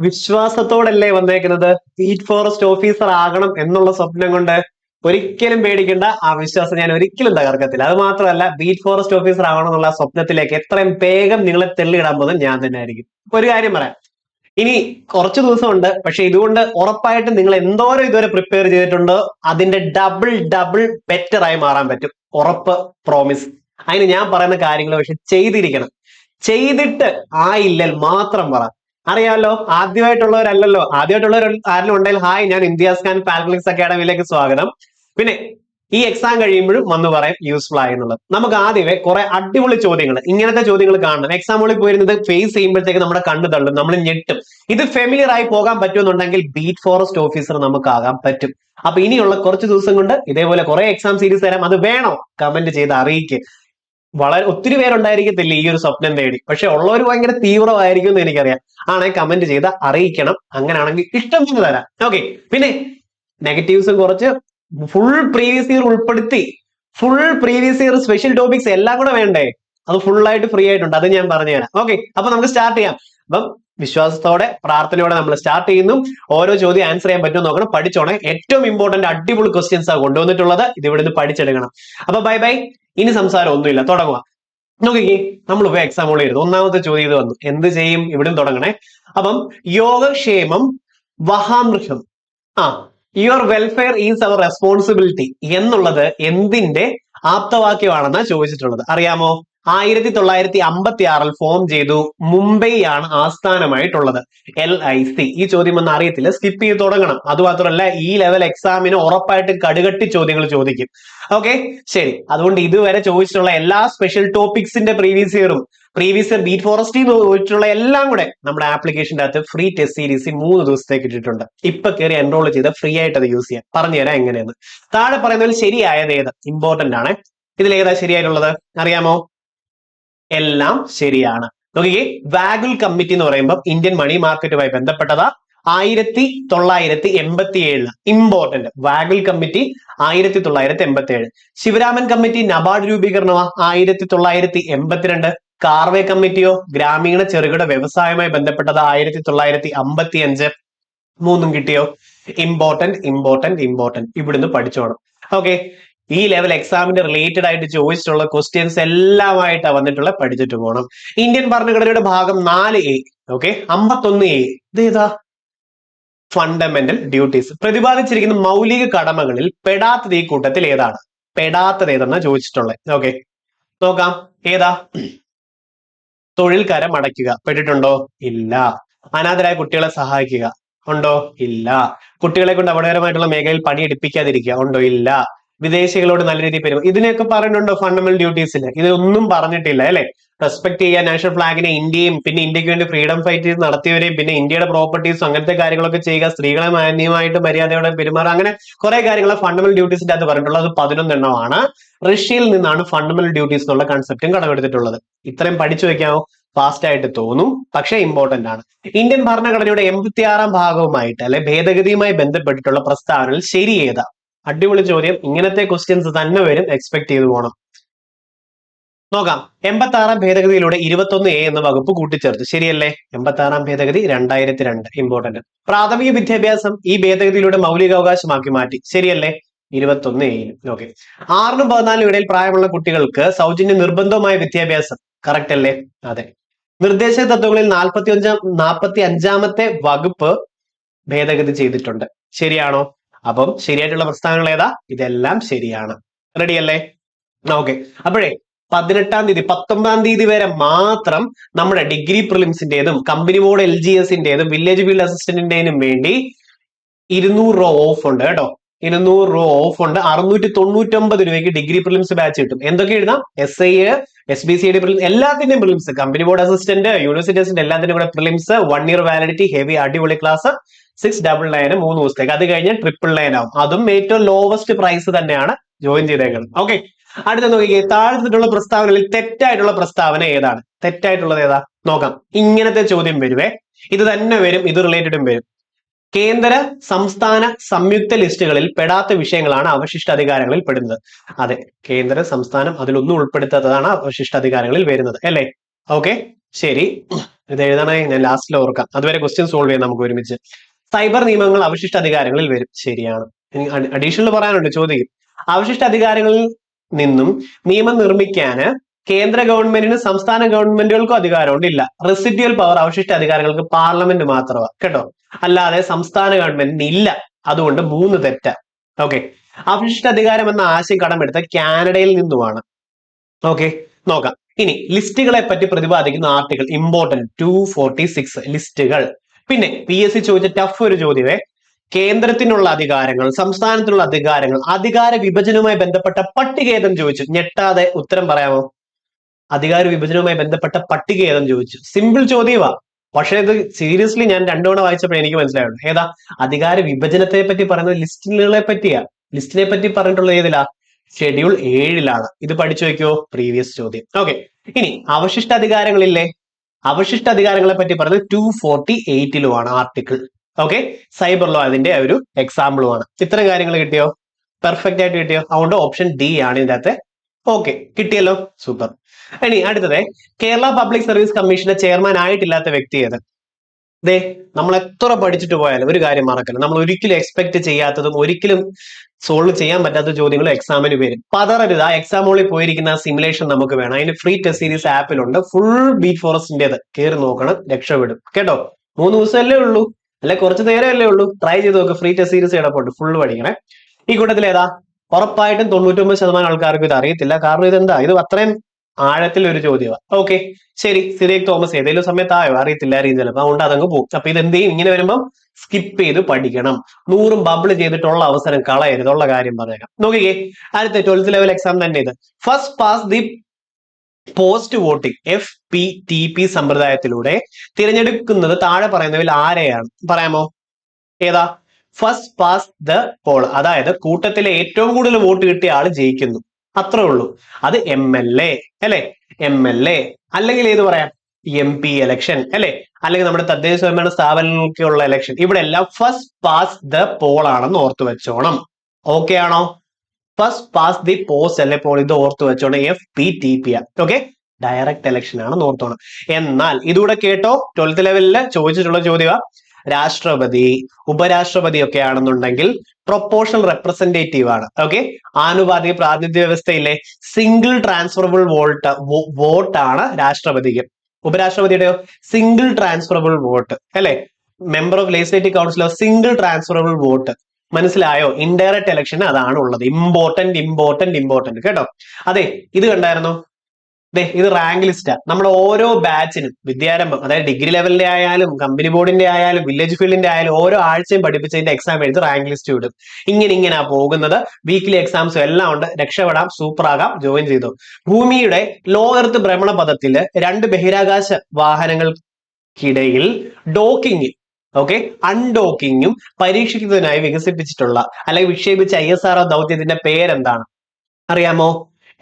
വിശ്വാസത്തോടല്ലേ വന്നേക്കുന്നത്? Beat forest officer ആകണം എന്നുള്ള സ്വപ്നം കൊണ്ട് ഒരിക്കലും പേടിക്കേണ്ട ആ വിശ്വാസം ഞാൻ ഒരിക്കലും തകർക്കത്തില്ല. അത് മാത്രമല്ല ബീറ്റ് ഫോറസ്റ്റ് ഓഫീസർ ആവണം എന്നുള്ള സ്വപ്നത്തിലേക്ക് എത്രയും വേഗം നിങ്ങളെ തെള്ളിയിടാൻ പോകുന്നത് ഞാൻ തന്നെ ആയിരിക്കും. ഒരു കാര്യം പറയാം. ഇനി കുറച്ച് ദിവസമുണ്ട്. പക്ഷെ ഇതുകൊണ്ട് ഉറപ്പായിട്ടും നിങ്ങൾ എന്തോരം ഇതുവരെ പ്രിപ്പയർ ചെയ്തിട്ടുണ്ടോ അതിന്റെ ഡബിൾ ഡബിൾ ബെറ്റർ ആയി മാറാൻ പറ്റും. ഉറപ്പ് പ്രോമിസ് അതിന് ഞാൻ പറയുന്ന കാര്യങ്ങൾ പക്ഷെ ചെയ്തിരിക്കണം. ചെയ്തിട്ട് ആയില്ലൽ മാത്രം പറ. അറിയാലോ? ആദ്യമായിട്ടുള്ളവരല്ലല്ലോ. ആദ്യമായിട്ടുള്ളവർ ആരെങ്കിലും ഉണ്ടെങ്കിൽ ഹായ് ഞാൻ ഇന്ത്യ സ്കാൻ പാരലിക്സ് അക്കാഡമിയിലേക്ക് സ്വാഗതം. പിന്നെ ഈ എക്സാം കഴിയുമ്പോഴും വന്ന് പറയാം യൂസ്ഫുൾ ആയി എന്നുള്ളത് നമുക്ക് ആദ്യമേ കുറെ അടിപൊളി ചോദ്യങ്ങൾ ഇങ്ങനത്തെ ചോദ്യങ്ങൾ കാണണം. എക്സാമ്പിളിൽ പോയിരുന്നത് ഫേസ് ചെയ്യുമ്പോഴത്തേക്ക് നമ്മുടെ കണ്ണു തള്ളും നമ്മൾ ഞെട്ടും. ഇത് ഫെമിലിയർ ആയി പോകാൻ പറ്റുമെന്നുണ്ടെങ്കിൽ ബീറ്റ് ഫോറസ്റ്റ് ഓഫീസർ നമുക്കാകാൻ പറ്റും. അപ്പൊ ഇനിയുള്ള കുറച്ച് ദിവസം കൊണ്ട് ഇതേപോലെ കുറെ എക്സാം സീരീസ് തരാം. അത് വേണോ? കമന്റ് ചെയ്ത് അറിയിക്കുക വളരെ ഒത്തിരി പേരുണ്ടായിരിക്കത്തില്ല ഈ ഒരു സ്വപ്നം തേടി? പക്ഷെ ഉള്ളവർ ഭയങ്കര തീവ്രമായിരിക്കും എന്ന് എനിക്കറിയാം. ആണെ കമന്റ് ചെയ്ത് അറിയിക്കണം. അങ്ങനെയാണെങ്കിൽ ഇഷ്ടം പോലെ തരാം. ഓക്കെ പിന്നെ നെഗറ്റീവ്സ് കുറച്ച് ഫുൾ പ്രീവിയസ് ഇയർ ഉൾപ്പെടുത്തി. Full previous year special topics എല്ലാം കൂടെ വേണ്ടേ? അത് ഫുൾ ആയിട്ട് ഫ്രീ ആയിട്ടുണ്ട്. അത് ഞാൻ പറഞ്ഞുതരാം ഓക്കെ അപ്പൊ നമുക്ക് സ്റ്റാർട്ട് ചെയ്യാം. അപ്പം വിശ്വാസത്തോടെ പ്രാർത്ഥനയോടെ നമ്മൾ സ്റ്റാർട്ട് ചെയ്യുന്നു. ഓരോ ചോദ്യം ആൻസർ ചെയ്യാൻ പറ്റുമോ നോക്കണം. പഠിച്ചോണേ. ഏറ്റവും ഇമ്പോർട്ടന്റ് അടിപൊളി ക്വസ്റ്റ്യൻസ് ആണ് കൊണ്ടുവന്നിട്ടുള്ളത് ഇത് ഇവിടുന്ന് പഠിച്ചെടുക്കണം. അപ്പൊ ബൈ ബൈ ഇനി സംസാരം ഒന്നുമില്ല. തുടങ്ങുക. നോക്കിക്കേ നമ്മൾ പോയി എക്സാമുകൾ എഴുതും ഒന്നാമത്തെ ചോദ്യം ഇത് വന്നു. എന്ത് ചെയ്യും? ഇവിടെ തുടങ്ങണേ. അപ്പം യോഗക്ഷേമം വഹാമൃഷം ആ your welfare is our responsibility എന്നുള്ളത് എന്തിന്റെ ആപ്തവാക്യമാണെന്നാ ചോദിച്ചിട്ടുള്ളത്. അറിയാമോ? ആയിരത്തി തൊള്ളായിരത്തി അമ്പത്തി ആറിൽ ഫോം ചെയ്തു മുംബൈ ആണ് ആസ്ഥാനമായിട്ടുള്ളത് എൽ ഐ സി ഈ ചോദ്യം ഒന്നും അറിയത്തില്ല സ്കിപ്പ് ചെയ്ത് തുടങ്ങണം. അതുമാത്രമല്ല ഈ ലെവൽ എക്സാമിന് ഉറപ്പായിട്ടും കടുകട്ടി ചോദ്യങ്ങൾ ചോദിക്കും. ഓക്കെ ശരി. അതുകൊണ്ട് ഇതുവരെ ചോദിച്ചിട്ടുള്ള എല്ലാ സ്പെഷ്യൽ ടോപ്പിക്സിന്റെ പ്രീവിയസ് ഇയറും പ്രീവിയസ് ഇയർ ബീറ്റ് ഫോറസ്റ്റിൽ ചോദിച്ചിട്ടുള്ള എല്ലാം കൂടെ നമ്മുടെ ആപ്ലിക്കേഷന്റെ അകത്ത് ഫ്രീ ടെസ്റ്റ് സീരീസ് മൂന്ന് ദിവസത്തേക്ക് ഇട്ടിട്ടുണ്ട്. ഇപ്പൊ കയറി എൻറോൾ ചെയ്ത് ഫ്രീ ആയിട്ട് അത് യൂസ് ചെയ്യാം. പറഞ്ഞു പറഞ്ഞുതരാം എങ്ങനെയെന്ന്. താഴെ പറയുന്നതിൽ ശരിയായത് ഏത്? ഇമ്പോർട്ടന്റ് ആണ്. ഇതിൽ ഏതാ ശരിയായിട്ടുള്ളത്? അറിയാമോ? എല്ലാം ശരിയാണ്. നോക്കിക്കേ വാഗുൽ കമ്മിറ്റി എന്ന് പറയുമ്പോൾ ഇന്ത്യൻ മണി മാർക്കറ്റുമായി ബന്ധപ്പെട്ടതാ ആയിരത്തി തൊള്ളായിരത്തി എൺപത്തി ഏഴിൽ ഇമ്പോർട്ടന്റ് വാഗുൽ കമ്മിറ്റി ആയിരത്തി തൊള്ളായിരത്തി എൺപത്തി ഏഴ് ശിവരാമൻ കമ്മിറ്റി നബാർഡ് രൂപീകരണമാ ആയിരത്തി തൊള്ളായിരത്തി എൺപത്തിരണ്ട് കാർവേ കമ്മിറ്റിയോ ഗ്രാമീണ ചെറുകിട വ്യവസായവുമായി ബന്ധപ്പെട്ടത് ആയിരത്തി തൊള്ളായിരത്തി അമ്പത്തി അഞ്ച് മൂന്നും കിട്ടിയോ? ഇമ്പോർട്ടന്റ് ഇമ്പോർട്ടന്റ് ഇമ്പോർട്ടന്റ് ഇവിടുന്ന് പഠിച്ചോണം. ഓക്കെ ഈ ലെവൽ എക്സാമിന് റിലേറ്റഡ് ആയിട്ട് ചോദിച്ചിട്ടുള്ള ക്വസ്റ്റ്യൻസ് എല്ലാമായിട്ടാണ് വന്നിട്ടുള്ള പഠിച്ചിട്ട് പോകണം ഇന്ത്യൻ ഭരണഘടനയുടെ ഭാഗം നാല് എ ഓക്കെ അമ്പത്തൊന്ന് എ ഇത് ഏതാ? ഫണ്ടമെന്റൽ ഡ്യൂട്ടീസ് പ്രതിപാദിച്ചിരിക്കുന്ന മൗലിക കടമകളിൽ പെടാത്തത് ഈ കൂട്ടത്തിൽ ഏതാണ്? പെടാത്തത് ഏതെന്നാ ചോദിച്ചിട്ടുള്ളത് ഓക്കെ നോക്കാം. ഏതാ? തൊഴിൽ കരം അടയ്ക്കുക. പെട്ടിട്ടുണ്ടോ? ഇല്ല. അനാഥരായ കുട്ടികളെ സഹായിക്കുക. ഉണ്ടോ? ഇല്ല. കുട്ടികളെ കൊണ്ട് അപകടകരമായിട്ടുള്ള മേഖലയിൽ പണിയെടുപ്പിക്കാതിരിക്കുക. ഉണ്ടോ? ഇല്ല. വിദേശികളോട് നല്ല രീതിയിൽ പെരുമാറും. ഇതിനെയൊക്കെ പറയുന്നുണ്ടോ ഫണ്ടമെന്റൽ ഡ്യൂട്ടീസിൽ ഇതൊന്നും പറഞ്ഞിട്ടില്ല അല്ലെ? റെസ്പെക്ട് ചെയ്യാൻ നാഷണൽ ഫ്ലാഗിനെ ഇന്ത്യയും പിന്നെ ഇന്ത്യയ്ക്ക് വേണ്ടി ഫ്രീഡം ഫൈറ്റ് നടത്തിയവരെയും പിന്നെ ഇന്ത്യയുടെ പ്രോപ്പർട്ടീസും അങ്ങനത്തെ കാര്യങ്ങളൊക്കെ ചെയ്യുക സ്ത്രീകളെ മാന്യമായിട്ട് മര്യാദയോടെ പെരുമാറുക അങ്ങനെ കുറെ കാര്യങ്ങൾ ഫണ്ടമെന്റൽ ഡ്യൂട്ടീസിന്റെ അത് പറഞ്ഞിട്ടുള്ളത് പതിനൊന്നെണ്ണമാണ് റഷ്യയിൽ നിന്നാണ് ഫണ്ടമെന്റൽ ഡ്യൂട്ടീസ് എന്നുള്ള കൺസെപ്റ്റും കടമെടുത്തിട്ടുള്ളത്. ഇത്രയും പഠിച്ചു വെക്കാമോ ഫാസ്റ്റ് ആയിട്ട് തോന്നും പക്ഷേ ഇമ്പോർട്ടന്റ് ആണ്. ഇന്ത്യൻ ഭരണഘടനയുടെ എൺപത്തിയാറാം ഭാഗവുമായിട്ട് അല്ലെ ഭേദഗതിയുമായി ബന്ധപ്പെട്ടിട്ടുള്ള പ്രസ്താവനകൾ ശരി ഏതാ? അടിപൊളി ചോദ്യം. ഇങ്ങനത്തെ ക്വസ്റ്റ്യൻസ് തന്നെ വരും. എക്സ്പെക്ട് ചെയ്തു പോകണം നോക്കാം. എൺപത്തി ആറാം ഭേദഗതിയിലൂടെ ഇരുപത്തൊന്ന് എ എന്ന വകുപ്പ് കൂട്ടിച്ചേർത്തു. ശരിയല്ലേ? എൺപത്തി ആറാം ഭേദഗതി രണ്ടായിരത്തി രണ്ട് ഇമ്പോർട്ടന്റ് പ്രാഥമിക വിദ്യാഭ്യാസം ഈ ഭേദഗതിയിലൂടെ മൗലിക അവകാശമാക്കി മാറ്റി. ശരിയല്ലേ? ഇരുപത്തൊന്ന് എയിലും ഓക്കെ ആറിനും പതിനാലിനും ഇടയിൽ പ്രായമുള്ള കുട്ടികൾക്ക് സൗജന്യ നിർബന്ധമായ വിദ്യാഭ്യാസം. കറക്റ്റ് അല്ലേ? അതെ. നിർദ്ദേശ തത്വങ്ങളിൽ നാൽപ്പത്തി അഞ്ചാം നാൽപ്പത്തി അഞ്ചാമത്തെ വകുപ്പ് ഭേദഗതി ചെയ്തിട്ടുണ്ട്. ശരിയാണോ? അപ്പം ശരിയായിട്ടുള്ള പ്രസ്താവനകൾ ഏതാ? ഇതെല്ലാം ശരിയാണ്. റെഡി അല്ലേ? ഓക്കെ അപ്പോഴേ പതിനെട്ടാം തീയതി പത്തൊമ്പതാം തീയതി വരെ മാത്രം നമ്മുടെ ഡിഗ്രി പ്രിലിംസിന്റേതും കമ്പനി ബോർഡ് എൽ ജി എസിന്റേതും വില്ലേജ് ഫീൽഡ് അസിസ്റ്റന്റിന്റെയും വേണ്ടി ഇരുന്നൂറ് രൂപ ഓഫ് ഉണ്ട് കേട്ടോ. ഇരുന്നൂറ് രൂപ ഓഫ് ഉണ്ട്. അറുന്നൂറ്റി തൊണ്ണൂറ്റൊമ്പത് രൂപയ്ക്ക് ഡിഗ്രി പ്രിലിംസ് ബാച്ച് കിട്ടും. എന്തൊക്കെ എഴുതാം? S I S B C D prelims എല്ലാത്തിന്റെയും prelims company board assistant university assistant എല്ലാത്തിന്റെയും കൂടെ prelims one year validity heavy അടിപൊളി ക്ലാസ് സിക്സ് ഡബിൾ നയൻ മൂന്ന് ദിവസത്തേക്ക്. അത് കഴിഞ്ഞ് ട്രിപ്പിൾ നയൻ ആവും. അതും ഏറ്റവും ലോവസ്റ്റ് പ്രൈസ് തന്നെയാണ് ജോയിൻ ചെയ്തേക്കുന്നത്. ഓക്കെ അടുത്ത നോക്കിക്കേ. താഴ്ത്തിട്ടുള്ള പ്രസ്താവനകളിൽ തെറ്റായിട്ടുള്ള പ്രസ്താവന ഏതാണ്? തെറ്റായിട്ടുള്ളത് ഏതാ? നോക്കാം. ഇങ്ങനത്തെ ചോദ്യം വരുവേ. ഇത് തന്നെ വരും. ഇത് റിലേറ്റഡും വരും. കേന്ദ്ര സംസ്ഥാന സംയുക്ത ലിസ്റ്റുകളിൽ പെടാത്ത വിഷയങ്ങളാണ് അവശിഷ്ട അധികാരങ്ങളിൽ പെടുന്നത്. അതെ കേന്ദ്ര സംസ്ഥാനം അതിലൊന്നും ഉൾപ്പെടുത്താത്തതാണ് അവശിഷ്ട അധികാരങ്ങളിൽ വരുന്നത് അല്ലേ? ഓക്കെ ശരി. ഇത് എഴുതണേ ഞാൻ ലാസ്റ്റിൽ ഓർക്കാം. അതുവരെ ക്വസ്റ്റ്യൻ സോൾവ് ചെയ്യാം നമുക്ക് ഒരുമിച്ച്. സൈബർ നിയമങ്ങൾ അവശിഷ്ട അധികാരങ്ങളിൽ വരും. ശരിയാണ്. അഡീഷണൽ പറയാനുണ്ട് ചോദ്യം അവശിഷ്ട അധികാരങ്ങളിൽ നിന്നും നിയമം നിർമ്മിക്കാന് കേന്ദ്ര ഗവൺമെന്റിന് സംസ്ഥാന ഗവൺമെന്റുകൾക്കും അധികാരമുണ്ട്. ഇല്ല. റെസിഡ്യൂൽ പവർ അവശിഷ്ട അധികാരങ്ങൾക്ക് പാർലമെന്റ് മാത്രമാണ് കേട്ടോ? അല്ലാതെ സംസ്ഥാന ഗവൺമെന്റിന് ഇല്ല. അതുകൊണ്ട് മൂന്ന് തെറ്റ. ഓക്കെ. അവശിഷ്ട അധികാരം എന്ന ആശയം കടമെടുത്ത കാനഡയിൽ നിന്നുമാണ്. ഓക്കെ. നോക്കാം. ഇനി ലിസ്റ്റുകളെ പറ്റി പ്രതിപാദിക്കുന്ന article important two forty six ലിസ്റ്റുകൾ. പിന്നെ പി എസ് സി ചോദിച്ച ടഫ് ഒരു ചോദ്യമേ. കേന്ദ്രത്തിനുള്ള അധികാരങ്ങൾ സംസ്ഥാനത്തിനുള്ള അധികാരങ്ങൾ അധികാര വിഭജനവുമായി ബന്ധപ്പെട്ട പട്ടിക ഏതെന്ന് ചോദിച്ചു. ഞെട്ടാതെ ഉത്തരം പറയാമോ? അധികാര വിഭജനവുമായി ബന്ധപ്പെട്ട പട്ടിക ഏതെന്ന് ചോദിച്ചു. സിമ്പിൾ ചോദ്യമാ പക്ഷേ ഇത് സീരിയസ്ലി ഞാൻ രണ്ടു തവണ വായിച്ചപ്പോൾ എനിക്ക് മനസ്സിലായുള്ളൂ. ഏതാ? അധികാര വിഭജനത്തെ പറ്റി പറയുന്നത് ലിസ്റ്റുകളെ പറ്റിയാ. ലിസ്റ്റിനെ പറ്റി പറഞ്ഞിട്ടുള്ളത് ഏതിലാ? ഷെഡ്യൂൾ ഏഴിലാണ്. ഇത് പഠിച്ചു വെക്കോ പ്രീവിയസ് ചോദ്യം. ഓക്കെ ഇനി അവശിഷ്ട അധികാരങ്ങളില്ലേ? അവശിഷ്ട അധികാരങ്ങളെ പറ്റി പറയുന്നത് ടു ഫോർട്ടി എയ്റ്റിലുമാണ് ആർട്ടിക്കിൾ ഓക്കെ സൈബർ ലോ അതിന്റെ ഒരു എക്സാമ്പിളുമാണ് ഇത്തരം കാര്യങ്ങൾ കിട്ടിയോ? പെർഫെക്റ്റ് ആയിട്ട് കിട്ടിയോ? അതുകൊണ്ട് ഓപ്ഷൻ ഡി ആണ് ഇതിനകത്ത്. ഓക്കെ കിട്ടിയല്ലോ? സൂപ്പർ ഇനി അടുത്തത് കേരള പബ്ലിക് സർവീസ് കമ്മീഷന്റെ ചെയർമാൻ ആയിട്ടില്ലാത്ത വ്യക്തി ഏത്? ദേ നമ്മൾ എത്ര പഠിച്ചിട്ട് പോയാലും ഒരു കാര്യം മറക്കല്ല നമ്മൾ ഒരിക്കലും എക്സ്പെക്ട് ചെയ്യാത്തതും ഒരിക്കലും സോൾവ് ചെയ്യാൻ പറ്റാത്ത ചോദ്യങ്ങൾ എക്സാമിന് വരും. പതറരുത്. ആ എക്സാം ഹോളിൽ പോയിരിക്കുന്ന സിമുലേഷൻ നമുക്ക് വേണം. അതിന് ഫ്രീ ടെസ്റ്റ് സീരീസ് ആപ്പിലുണ്ട് ഫുൾ ബീറ്റ് ഫോറസ്റ്റിന്റേത് കയറി നോക്കണം. രക്ഷപ്പെടും. കേട്ടോ? മൂന്ന് ദിവസമല്ലേ ഉള്ളൂ. അല്ലെ കുറച്ച് നേരമല്ലേ ഉള്ളൂ. ട്രൈ ചെയ്ത് നോക്ക്. ഫ്രീ ടെസ്റ്റ് സീരീസ് കിടപ്പുണ്ട് ഫുൾ പഠിക്കണേ. ഈ കൂട്ടത്തിൽ ഏതാ ഉറപ്പായിട്ടും തൊണ്ണൂറ്റൊമ്പത് ശതമാനം ആൾക്കാർക്ക് ഇത് അറിയത്തില്ല. കാരണം ഇതെന്താ? ഇത് അത്രയും ആഴത്തിൽ ഒരു ചോദ്യമാണ് ഓക്കെ ശരി. സിറിയക് തോമസ് ഏതെങ്കിലും സമയത്ത് ആയോ അറിയത്തില്ല. അറിയും ചിലപ്പോൾ അതുകൊണ്ട് അതങ്ങ് പോകും. അപ്പൊ ഇത് എന്ത് ചെയ്യും? ഇങ്ങനെ വരുമ്പം സ്കിപ്പ് ചെയ്ത് പഠിക്കണം. നൂറും ബബിൾ ചെയ്തിട്ടുള്ള അവസരം കളയരുതുള്ള കാര്യം പറഞ്ഞേക്കാം നോക്കിക്കേ. അടുത്ത ട്വൽത്ത് ലെവൽ എക്സാം തന്നെ ഇത്. First past the post voting F P T P സമ്പ്രദായത്തിലൂടെ തിരഞ്ഞെടുക്കുന്നത് താഴെ പറയുന്നതിൽ ആരെയാണ്? പറയാമോ? ഏതാ? ഫസ്റ്റ് പാസ് ദ പോൾ അതായത് കൂട്ടത്തിലെ ഏറ്റവും കൂടുതൽ വോട്ട് കിട്ടിയ ആൾ ജയിക്കുന്നു. അത്രേ ഉള്ളൂ. അത് എം എൽ എ അല്ലെ? എം എൽ എ അല്ലെങ്കിൽ ഏത് പറയാം? എം പി എലക്ഷൻ അല്ലെ? അല്ലെങ്കിൽ നമ്മുടെ തദ്ദേശ സ്വയംഭരണ സ്ഥാപനങ്ങൾക്കുള്ള എലക്ഷൻ ഇവിടെ എല്ലാം ഫസ്റ്റ് പാസ് ദ പോൾ ആണെന്ന് ഓർത്തു വെച്ചോണം. ഓക്കെ ആണോ? ഫസ്റ്റ് പാസ് ദി പോസ് അല്ലെ പോൾ ഇത് ഓർത്തു വെച്ചോണം. F P T P R okay direct election ആണെന്ന് ഓർത്തോണം. എന്നാൽ ഇതുകൂടെ കേട്ടോ? ട്വൽത്ത് ലെവലിൽ ചോദിച്ചിട്ടുള്ള ചോദ്യമാ രാഷ്ട്രപതി ഉപരാഷ്ട്രപതി ഒക്കെ ആണെന്നുണ്ടെങ്കിൽ പ്രൊപ്പോർഷണൽ റെപ്രസെന്റേറ്റീവ് ആണ്. ഓക്കെ ആനുപാതിക പ്രാതിനിധ്യ വ്യവസ്ഥയിലെ സിംഗിൾ ട്രാൻസ്ഫറബിൾ വോട്ട് വോട്ടാണ് രാഷ്ട്രപതിക്ക്. ഉപരാഷ്ട്രപതിയുടെ സിംഗിൾ ട്രാൻസ്ഫറബിൾ വോട്ട് അല്ലെ? Member of legislative council of single transferable vote മനസ്സിലായോ? ഇൻഡയറക്റ്റ് ഇലക്ഷൻ അതാണ് ഉള്ളത്. ഇമ്പോർട്ടന്റ് ഇമ്പോർട്ടന്റ് ഇമ്പോർട്ടന്റ് കേട്ടോ? അതെ ഇത് കണ്ടായിരുന്നോ? ദേ ഇത് റാങ്ക് ലിസ്റ്റാ നമ്മൾ ഓരോ ബാച്ചിനും വിദ്യാരംഭം അതായത് ഡിഗ്രി ലെവലിന്റെ ആയാലും കമ്പനി ബോർഡിന്റെ ആയാലും വില്ലേജ് ഫീൽഡിന്റെ ആയാലും ഓരോ ആഴ്ചയും പഠിപ്പിച്ചതിന്റെ എക്സാം എഴുതി റാങ്ക് ലിസ്റ്റ് വിടും ഇങ്ങനെ ഇങ്ങനെ പോകുന്നത്. വീക്ക്ലി എക്സാംസും എല്ലാം ഉണ്ട്. രക്ഷപ്പെടാം സൂപ്പർ ആകാം ജോയിൻ ചെയ്തു. ഭൂമിയുടെ ലോ ഭ്രമണ പദത്തിൽ രണ്ട് ബഹിരാകാശ വാഹനങ്ങൾക്കിടയിൽ ഡോക്കിംഗ് ഓക്കെ അൺഡോക്കിങ്ങും പരീക്ഷിക്കുന്നതിനായി വികസിപ്പിച്ചിട്ടുള്ള അല്ലെങ്കിൽ വിക്ഷേപിച്ച ഐ എസ് ആർ ദൗത്യത്തിന്റെ പേരെന്താണ്? അറിയാമോ?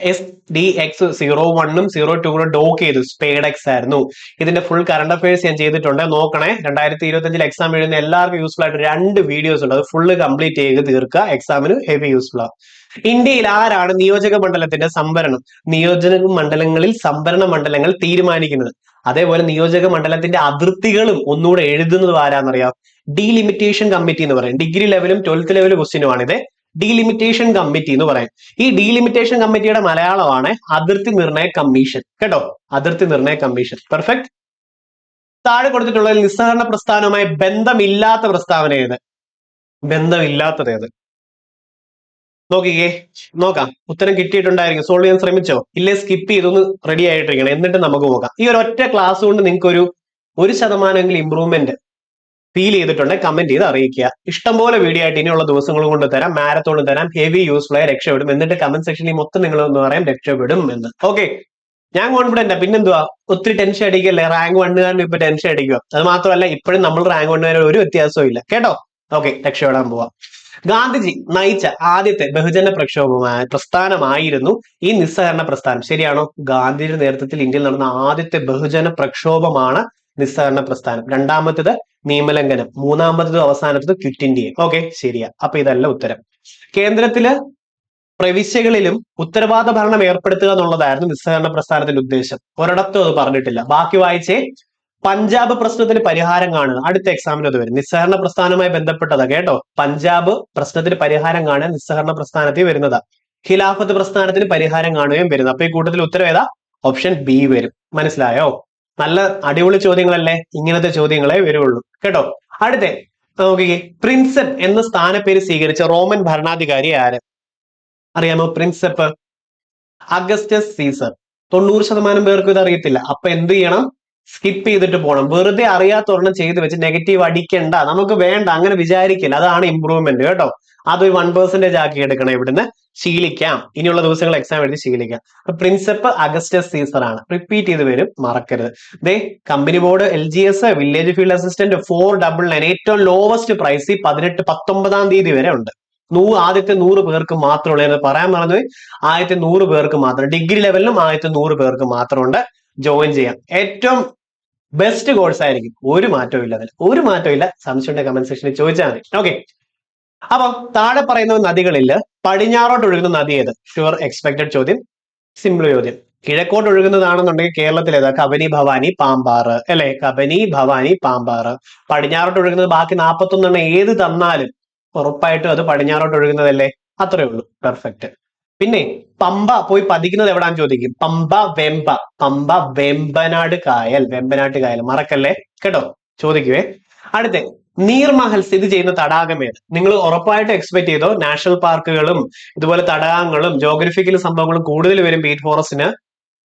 എസ് ഡി എക്സ് സീറോ വണ്ണും സീറോ ടു കൂടെ ഡോക്ക് ചെയ്തു. സ്പേഡ് എക്സ് ആയിരുന്നു. ഇതിന്റെ ഫുൾ കറണ്ട് അഫയേഴ്സ് ഞാൻ ചെയ്തിട്ടുണ്ട്. നോക്കണേ. രണ്ടായിരത്തി ഇരുപത്തി അഞ്ചിൽ എക്സാം എഴുതുന്ന എല്ലാവർക്കും യൂസ്ഫുൾ ആയിട്ട് രണ്ട് വീഡിയോസ് ഉണ്ട്. അത് ഫുള്ള് കംപ്ലീറ്റ് ചെയ്ത് തീർക്കുക. എക്സാമിന് ഹെവി യൂസ്ഫുൾ ആവും ഇന്ത്യയിൽ ആരാണ് നിയോജക മണ്ഡലത്തിന്റെ സംവരണം? നിയോജക മണ്ഡലങ്ങളിൽ സംവരണ മണ്ഡലങ്ങൾ തീരുമാനിക്കുന്നത്. അതേപോലെ നിയോജക മണ്ഡലത്തിന്റെ അതിർത്തികളും ഒന്നുകൂടെ എഴുതുന്നത് ആരാന്നറിയാം? ഡീലിമിറ്റേഷൻ കമ്മിറ്റി എന്ന് പറയും. ഡിഗ്രി ലെവലും ട്വൽത്ത് ലെവലും ക്വസ്റ്റ്യനുമാണിത് ഡീലിമിറ്റേഷൻ കമ്മിറ്റി എന്ന് പറയും. ഈ ഡീലിമിറ്റേഷൻ കമ്മിറ്റിയുടെ മലയാളമാണ് അതിർത്തി നിർണയ കമ്മീഷൻ. കേട്ടോ? അതിർത്തി നിർണയ കമ്മീഷൻ. പെർഫെക്റ്റ് താഴെ കൊടുത്തിട്ടുള്ള നിസ്സഹകരണ പ്രസ്ഥാനവുമായി ബന്ധമില്ലാത്ത പ്രസ്താവന ഏത്? ബന്ധമില്ലാത്തത് ഏത്? നോക്കിക്കേ. നോക്കാം. ഉത്തരം കിട്ടിയിട്ടുണ്ടായിരിക്കും. സോൾവ് ചെയ്യാൻ ശ്രമിച്ചോ? ഇല്ലേ? സ്കിപ്പ് ചെയ്തൊന്ന് റെഡി ആയിട്ടിരിക്കണം. എന്നിട്ട് നമുക്ക് നോക്കാം. ഈ ഒരു ഒറ്റ ക്ലാസ് കൊണ്ട് നിങ്ങൾക്ക് ഒരു ഒരു ശതമാനമെങ്കിലും ഇമ്പ്രൂവ്മെന്റ് ഫീൽ ചെയ്തിട്ടുണ്ട് കമന്റ് ചെയ്ത് അറിയിക്കുക. ഇഷ്ടംപോലെ വീഡിയോ ആയിട്ട് ഇനിയുള്ള ദിവസങ്ങൾ കൊണ്ട് തരാം. മാരത്തോൺ തരാം. ഹെവി യൂസ്ഫുൾ ആയി രക്ഷപ്പെടും. എന്നിട്ട് കമന്റ് സെക്ഷനിൽ മൊത്തം നിങ്ങൾ ഒന്ന് പറയാം രക്ഷപ്പെടും എന്ന്. ഓക്കെ ഞാൻ കോൺഫിഡന്റ് പിന്നെന്തുവാ? ഒത്തിരി ടെൻഷൻ അടിക്കല്ലേ? റാങ്ക് വണ്ണുകാരൻ ഇപ്പൊ ടെൻഷൻ അടിക്കുക. അത് മാത്രമല്ല ഇപ്പോഴും നമ്മൾ റാങ്ക് വണ്ണുകാരും ഒരു വ്യത്യാസവും ഇല്ല. കേട്ടോ? ഓക്കെ രക്ഷപ്പെടാൻ പോവാം. ഗാന്ധിജി നയിച്ച ആദ്യത്തെ ബഹുജന പ്രക്ഷോഭമായ പ്രസ്ഥാനമായിരുന്നു ഈ നിസ്സഹകരണ പ്രസ്ഥാനം. ശരിയാണോ? ഗാന്ധിജിയുടെ നേതൃത്വത്തിൽ ഇന്ത്യയിൽ നടന്ന ആദ്യത്തെ ബഹുജന പ്രക്ഷോഭമാണ് നിസ്സഹകരണ പ്രസ്ഥാനം. രണ്ടാമത്തേത് നിയമലംഘനം. മൂന്നാമത്തത് അവസാനത്തത് ക്വിറ്റ് ഇന്ത്യ ഓക്കെ ശരിയാ. അപ്പൊ ഇതല്ല ഉത്തരം. കേന്ദ്രത്തിൽ പ്രവിശ്യകളിലും ഉത്തരവാദ ഭരണം ഏർപ്പെടുത്തുക എന്നുള്ളതായിരുന്നു നിസ്സഹകരണ പ്രസ്ഥാനത്തിന്റെ ഉദ്ദേശം. ഒരിടത്തും അത് പറഞ്ഞിട്ടില്ല. ബാക്കി വായിച്ചേ പഞ്ചാബ് പ്രശ്നത്തിന് പരിഹാരം കാണുക. അടുത്ത എക്സാമിന് അത് വരും. നിസ്സഹരണ പ്രസ്ഥാനവുമായി ബന്ധപ്പെട്ടതാ കേട്ടോ? പഞ്ചാബ് പ്രശ്നത്തിന് പരിഹാരം കാണുക നിസ്സഹരണ പ്രസ്ഥാനത്തിൽ വരുന്നതാ. ഖിലാഫത്ത് പ്രസ്ഥാനത്തിന് പരിഹാരം കാണുകയും വരുന്നത്. അപ്പൊ ഈ കൂട്ടത്തിൽ ഉത്തരം ഏതാ? ഓപ്ഷൻ ബി വരും. മനസ്സിലായോ? നല്ല അടിപൊളി ചോദ്യങ്ങളല്ലേ? ഇങ്ങനത്തെ ചോദ്യങ്ങളെ വരുള്ളൂ കേട്ടോ? അടുത്ത നോക്കിക്കേ. പ്രിൻസെപ്പ് എന്ന സ്ഥാനപ്പേര് സ്വീകരിച്ച റോമൻ ഭരണാധികാരി ആര്? അറിയാമോ പ്രിൻസെപ്പ്? Augustus Caesar. തൊണ്ണൂറ് ശതമാനം പേർക്ക് ഇത് അറിയത്തില്ല. അപ്പൊ എന്ത് ചെയ്യണം? സ്കിപ്പ് ചെയ്തിട്ട് പോകണം. വെറുതെ അറിയാത്തൊരെണ്ണം ചെയ്ത് വെച്ച് നെഗറ്റീവ് അടിക്കണ്ട. നമുക്ക് വേണ്ട. അങ്ങനെ വിചാരിക്കില്ല. അതാണ് ഇമ്പ്രൂവ്മെന്റ് കേട്ടോ? അതൊരു വൺ പെർസെന്റേജ് ആക്കി എടുക്കണം ഇവിടുന്ന്. ശീലിക്കാം. ഇനിയുള്ള ദിവസങ്ങൾ എക്സാം എഴുതി ശീലിക്കാം. അപ്പൊ പ്രിൻസിപ്പ് അഗസ്റ്റസ് സീസർ ആണ്. റിപ്പീറ്റ് ചെയ്ത് വരും. മറക്കരുത്. ദേ company board L G S village field assistant four double nine ഏറ്റവും ലോവസ്റ്റ് പ്രൈസ് പതിനെട്ട് പത്തൊമ്പതാം തീയതി വരെ ഉണ്ട്. നൂ ആദ്യത്തെ നൂറ് പേർക്ക് മാത്രമുള്ള. പറയാൻ മറന്നു ആദ്യത്തെ നൂറ് പേർക്ക് മാത്രം. ഡിഗ്രി ലെവലിലും ആദ്യത്തെ നൂറ് പേർക്ക് മാത്രമുണ്ട്. ജോയിൻ ചെയ്യാം. ഏറ്റവും ബെസ്റ്റ് കോഴ്സ് ആയിരിക്കും. ഒരു മാറ്റവും ഇല്ല അതിൽ. ഒരു മാറ്റവും ഇല്ല. സംശയമുണ്ടെങ്കിൽ കമന്റ് സെക്ഷനിൽ ചോദിച്ചാൽ മതി. ഓക്കെ അപ്പൊ താഴെ പറയുന്ന നദികളിൽ പടിഞ്ഞാറോട്ട് ഒഴുകുന്ന നദി ഏത്? ഷുവർ എക്സ്പെക്ടഡ് ചോദ്യം. സിമ്പിൾ ചോദ്യം. കിഴക്കോട്ട് ഒഴുകുന്നതാണെന്നുണ്ടെങ്കിൽ കേരളത്തിൽ ഏതാ? കബനി ഭവാനി പാമ്പാറ്. അല്ലെ? കബനി ഭവാനി പാമ്പാറ്. പടിഞ്ഞാറോട്ട് ഒഴുകുന്നത് ബാക്കി നാൽപ്പത്തൊന്നെണ്ണം ഏത് തന്നാലും ഉറപ്പായിട്ടും അത് പടിഞ്ഞാറോട്ട് ഒഴുകുന്നതല്ലേ? അത്രേ ഉള്ളൂ. പെർഫെക്റ്റ് പിന്നെ പമ്പ പോയി പതിക്കുന്നത് എവിടാന്ന് ചോദിക്കും? പമ്പ വെമ്പ. പമ്പ വെമ്പനാട് കായൽ. വെമ്പനാട്ട് കായൽ. മറക്കല്ലേ? കേട്ടോ? ചോദിക്കുവേ. അടുത്ത. നീർമഹൽ സ്ഥിതി ചെയ്യുന്ന തടാകം ഏത്? നിങ്ങൾ ഉറപ്പായിട്ട് എക്സ്പെക്ട് ചെയ്തോ നാഷണൽ പാർക്കുകളും ഇതുപോലെ തടാകങ്ങളും ജോഗ്രഫിക്കൽ സംഭവങ്ങളും കൂടുതൽ വരും ബീറ്റ് ഫോറസ്റ്റിന്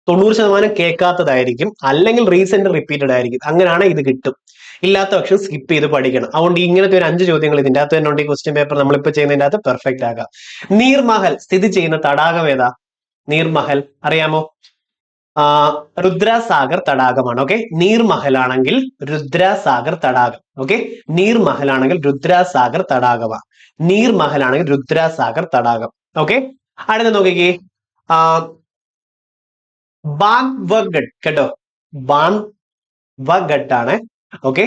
തൊണ്ണൂറ് ശതമാനം കേൾക്കാത്തതായിരിക്കും. അല്ലെങ്കിൽ റീസെന്റ് റിപ്പീറ്റഡ് ആയിരിക്കും. അങ്ങനെയാണ് ഇത് കിട്ടും. ഇല്ലാത്ത പക്ഷം സ്കിപ്പ് ചെയ്ത് പഠിക്കണം. അതുകൊണ്ട് ഇങ്ങനത്തെ ഒരു അഞ്ച് ചോദ്യങ്ങൾ ഇതിന്റെ അകത്ത് തന്നെ ഉണ്ട്. ഈ ക്വസ്റ്റ്യൻ പേപ്പർ നമ്മളിപ്പോ ചെയ്യുന്നതിന്റെ അകത്ത് പെർഫെക്റ്റ് ആകാം. നീർമഹൽ സ്ഥിതി ചെയ്യുന്ന തടാകം ഏതാ? നീർമഹൽ. അറിയാമോ? രുദ്രസാഗർ തടാകമാണ് ഓക്കെ നീർമഹൽ ആണെങ്കിൽ രുദ്രസാഗർ തടാകം ഓക്കെ നീർമഹൽ ആണെങ്കിൽ രുദ്രസാഗർ തടാകമാണ്. നീർമഹൽ ആണെങ്കിൽ രുദ്രസാഗർ തടാകം ഓക്കെ അടുത്ത നോക്കിക്കേ. ബാൻവഗഡ് കേട്ടോ? ബാൻ വഗഡ് ആണ് ഓക്കെ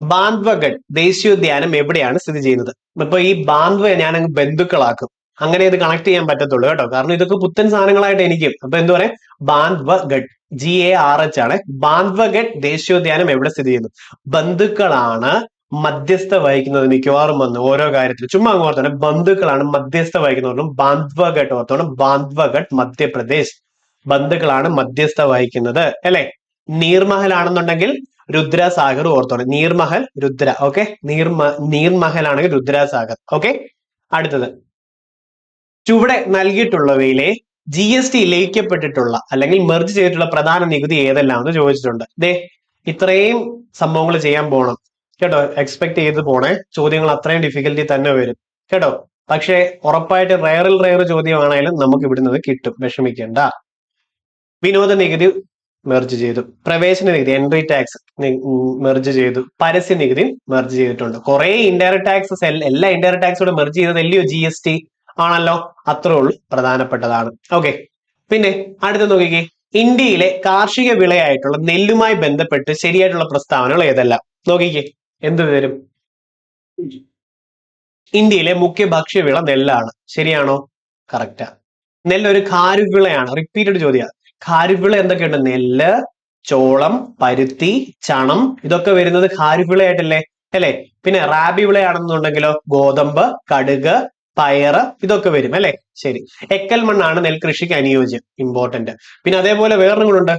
ബാന്ദ്വഗഡ് ദേശീയോദ്യാനം എവിടെയാണ് സ്ഥിതി ചെയ്യുന്നത്? ഇപ്പൊ ഈ ബാന്ദ്വ ഞാൻ ബന്ധുക്കളാക്കും. അങ്ങനെ ഇത് കണക്ട് ചെയ്യാൻ പറ്റത്തുള്ളൂ കേട്ടോ. കാരണം ഇതൊക്കെ പുത്തൻ സാധനങ്ങളായിട്ട് എനിക്കും. അപ്പൊ എന്ത് പറയാം? Bandhavgarh G A R H ആണ്. ബാന്ദ്വഗഡ് ദേശീയോദ്യാനം എവിടെ സ്ഥിതി ചെയ്യുന്നു? ബന്ധുക്കളാണ് മധ്യസ്ഥ വഹിക്കുന്നത്. മിക്കവാറും വന്ന് ഓരോ കാര്യത്തിലും ചുമ്മാ അങ്ങ് ഓർത്തോണം. ബന്ധുക്കളാണ് മധ്യസ്ഥ വഹിക്കുന്നവരും ബാന്ദ്വഗഡ് ഓർത്തോണം. ബാന്ദ്വഗഡ് മധ്യപ്രദേശ്. ബന്ധുക്കളാണ് മധ്യസ്ഥ വഹിക്കുന്നത്. അല്ലെ? നീർമഹൽ ആണെന്നുണ്ടെങ്കിൽ രുദ്രസാഗർ ഓർത്തോണം. നീർമഹൽ രുദ്ര. ഓക്കെ? നീർമ നീർമഹൽ ആണെങ്കിൽ രുദ്രസാഗർ. ഓക്കെ? അടുത്തത്. ചുവടെ നൽകിയിട്ടുള്ളവയിലെ ജി എസ് ടി ലയിക്കപ്പെട്ടിട്ടുള്ള അല്ലെങ്കിൽ മെർജ് ചെയ്തിട്ടുള്ള പ്രധാന നികുതി ഏതെല്ലാം എന്ന് ചോദിച്ചിട്ടുണ്ട്. ദേ ഇത്രയും സംഭവങ്ങൾ ചെയ്യാൻ പോകണം കേട്ടോ എക്സ്പെക്ട് ചെയ്ത് പോണേ. ചോദ്യങ്ങൾ അത്രയും ഡിഫിക്കൽറ്റി തന്നെ വരും. കേട്ടോ പക്ഷേ ഉറപ്പായിട്ട് റയറിൽ റയർ ചോദ്യമാണെങ്കിലും നമുക്ക് ഇവിടുന്ന് കിട്ടും. വിഷമിക്കേണ്ട. വിനോദ നികുതി മെർജ് ചെയ്തു. പ്രവേശന നികുതി എൻട്രി ടാക്സ് മെർജ് ചെയ്തു. പരസ്യ നികുതി മെർജ് ചെയ്തിട്ടുണ്ട്. കുറെ ഇൻഡയറക്ട് ടാക്സസ് എല്ലാ ഇൻഡയറക്ട് ടാക്സോടെ മെർജ് ചെയ്തതല്ലയോ ജി എസ് ടി ആണല്ലോ? അത്രേ ഉള്ളൂ. പ്രധാനപ്പെട്ടതാണ്. ഓക്കെ പിന്നെ അടുത്ത നോക്കിക്കേ. ഇന്ത്യയിലെ കാർഷിക വിളയായിട്ടുള്ള നെല്ലുമായി ബന്ധപ്പെട്ട് ശരിയായിട്ടുള്ള പ്രസ്താവനകൾ ഏതെല്ലാം? നോക്കിക്കേ. എന്ത് തരും? ഇന്ത്യയിലെ മുഖ്യ ഭക്ഷ്യവിള നെല്ലാണ്. ശരിയാണോ? കറക്റ്റാ നെല്ലൊരു ഒരു ഖാരിഫ് വിളയാണ് റിപ്പീറ്റഡ് ചോദ്യമാണ്. ഖാരുവിള വിള എന്തൊക്കെയുണ്ട്? നെല്ല് ചോളം പരുത്തി ചണം ഇതൊക്കെ വരുന്നത് ഖാരുവിളയായിട്ടല്ലേ അല്ലെ? പിന്നെ റാബി വിളയാണെന്നുണ്ടെങ്കിലോ? ഗോതമ്പ് കടുക് പയറ് ഇതൊക്കെ വരും അല്ലെ? ശരി. എക്കൽ മണ്ണാണ് നെൽകൃഷിക്ക് അനുയോജ്യം ഇമ്പോർട്ടന്റ് പിന്നെ അതേപോലെ വേറൊന്നും കൂടെ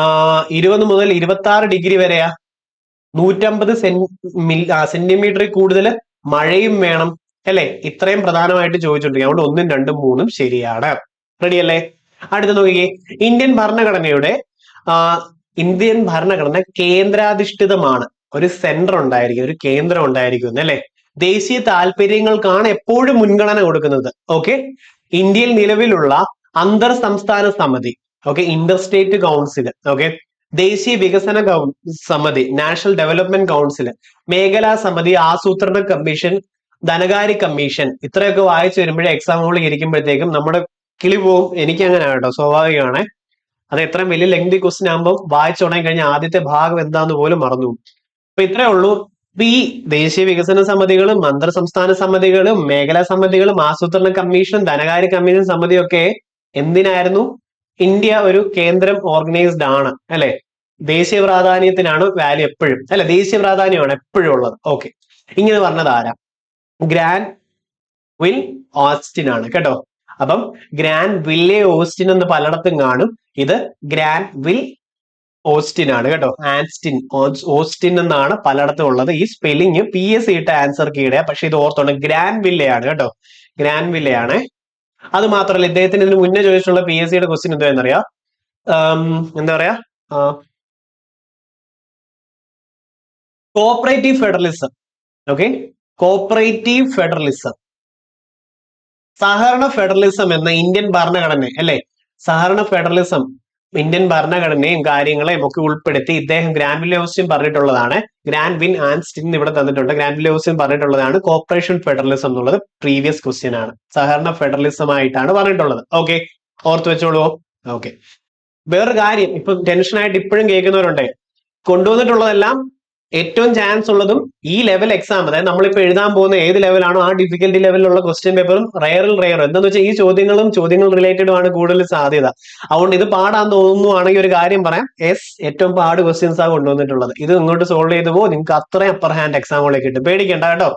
ആ ഇരുപത് മുതൽ ഇരുപത്തി ആറ് ഡിഗ്രി വരെയാ. നൂറ്റമ്പത് സെന്റിമീറ്ററിൽ കൂടുതൽ മഴയും വേണം അല്ലെ? ഇത്രയും പ്രധാനമായിട്ട് ചോദിച്ചിട്ടുണ്ട്. അതുകൊണ്ട് ഒന്നും രണ്ടും മൂന്നും ശരിയാണ്. റെഡി അല്ലേ? അടുത്ത നോക്കിയേ ഇന്ത്യൻ ഭരണഘടനയുടെ ഇന്ത്യൻ ഭരണഘടന കേന്ദ്രാധിഷ്ഠിതമാണ്. ഒരു സെന്റർ ഉണ്ടായിരിക്കും ഒരു കേന്ദ്രം ഉണ്ടായിരിക്കും അല്ലെ? ദേശീയ താല്പര്യങ്ങൾക്കാണ് എപ്പോഴും മുൻഗണന കൊടുക്കുന്നത്. ഓക്കെ ഇന്ത്യയിൽ നിലവിലുള്ള അന്തർ സംസ്ഥാന സമിതി okay inter state council okay ദേശീയ വികസന സമിതി നാഷണൽ ഡെവലപ്മെന്റ് കൗൺസിൽ മേഖലാ സമിതി ആസൂത്രണ കമ്മീഷൻ ധനകാര്യ കമ്മീഷൻ ഇത്രയൊക്കെ വായിച്ചു വരുമ്പോഴേ എക്സാം ഹോളിൽ ഇരിക്കുമ്പോഴത്തേക്കും നമ്മുടെ കിളി പോവും. എനിക്ക് അങ്ങനെ കേട്ടോ സ്വാഭാവികമാണ്. അത് എത്രയും വലിയ ലെങ്തി ക്വസ്റ്റ്യൻ ആകുമ്പോൾ വായിച്ചു തുടങ്ങി കഴിഞ്ഞാൽ ആദ്യത്തെ ഭാഗം എന്താന്ന് പോലും മറന്നു. അപ്പൊ ഇത്രേ ഉള്ളൂ. ഇപ്പൊ ഈ ദേശീയ വികസന സമിതികളും അന്തർ സംസ്ഥാന സമിതികളും മേഖലാ സമിതികളും ആസൂത്രണ കമ്മീഷൻ ധനകാര്യ കമ്മീഷൻ സമിതിയൊക്കെ എന്തിനായിരുന്നു? ഇന്ത്യ ഒരു കേന്ദ്രം ഓർഗനൈസ്ഡ് ആണ് അല്ലെ? ദേശീയ പ്രാധാന്യത്തിനാണ് വാല്യൂ എപ്പോഴും അല്ലെ? ദേശീയ പ്രാധാന്യമാണ് എപ്പോഴും ഉള്ളത്. ഓക്കെ. ഇങ്ങനെ പറഞ്ഞത് ആരാ? ഗ്രാൻഡ് വിൽ ഓസ്റ്റിൻ ആണ് കേട്ടോ? അപ്പം ഗ്രാൻഡ് വില്ലേ ഓസ്റ്റിൻ എന്ന് പലയിടത്തും കാണും. ഇത് ഗ്രാൻഡ് വിൽ ഓസ്റ്റിൻ ആണ് കേട്ടോ. ആൻസ്റ്റിൻ. ഓസ്റ്റിൻ എന്നാണ് പലയിടത്തും ഉള്ളത്. ഈ സ്പെല്ലിങ് പി എസ് ഇട്ട ആൻസർ കീടെ പക്ഷെ ഇത് ഓർത്തോണ്ട് ഗ്രാൻഡ് വില്ലയാണ് കേട്ടോ. ഗ്രാൻഡ് വില്ലയാണ് അത് മാത്രമല്ല ഇദ്ദേഹത്തിന് ഇതിന് മുന്നേ ചോദിച്ചിട്ടുള്ള പി എസ് സിയുടെ ക്വസ്റ്റ്യൻ എന്താണെന്നറിയാം എന്നറിയാം? എന്താ പറയാ? Cooperative federalism okay cooperative federalism സഹകരണ ഫെഡറലിസം എന്ന ഇന്ത്യൻ ഭരണഘടന അല്ലെ? സഹകരണ ഫെഡറലിസം ഇന്ത്യൻ ഭരണഘടനയും കാര്യങ്ങളെയും ഒക്കെ ഉൾപ്പെടുത്തി ഇദ്ദേഹം ഗ്രാൻഡ് വില്യോസ്യം പറഞ്ഞിട്ടുള്ളതാണ്. ഗ്രാൻഡ് വിൻ ആൻസ്റ്റിൻ ഇവിടെ തന്നിട്ടുണ്ട്. ഗ്രാൻഡ് വില്യോസ്യം പറഞ്ഞിട്ടുള്ളതാണ് കോർപ്പറേഷൻ ഫെഡറലിസം എന്നുള്ളത് പ്രീവിയസ് ക്വസ്റ്റ്യൻ ആണ്. സഹകരണ ഫെഡറലിസം ആയിട്ടാണ് പറഞ്ഞിട്ടുള്ളത്. ഓക്കെ ഓർത്ത് വെച്ചോളൂ. ഓക്കെ വേറൊരു കാര്യം ഇപ്പൊ ടെൻഷനായിട്ട് ഇപ്പോഴും കേൾക്കുന്നവരുണ്ട്. കൊണ്ടുവന്നിട്ടുള്ളതെല്ലാം ഏറ്റവും ചാൻസ് ഉള്ളതും ഈ ലെവൽ എക്സാം അതായത് നമ്മളിപ്പോൾ എഴുതാൻ പോകുന്ന ഏത് ലെവലാണോ ആ ഡിഫിക്കൽട്ടി ലെവലിലുള്ള ക്വസ്റ്റ്യൻ പേപ്പറും റയറിൽ റയർ എന്താന്ന് വെച്ചാൽ ഈ ചോദ്യങ്ങളും ചോദ്യങ്ങൾ റിലേറ്റഡും ആണ് കൂടുതൽ സാധ്യത. അതുകൊണ്ട് ഇത് പാടാൻ തോന്നുവാണെങ്കിൽ ഒരു കാര്യം പറയാം. എസ് ഏറ്റവും പാട് ക്വസ്റ്റ്യൻസ് ആ കൊണ്ടുവന്നിട്ടുള്ളത്. ഇത് ഇങ്ങോട്ട് സോൾവ് ചെയ്ത് പോകും നിങ്ങൾക്ക് അത്രയും അപ്പർ ഹാൻഡ് എക്സാമുകളെ കിട്ടും. പേടിക്കേണ്ട കേട്ടോ.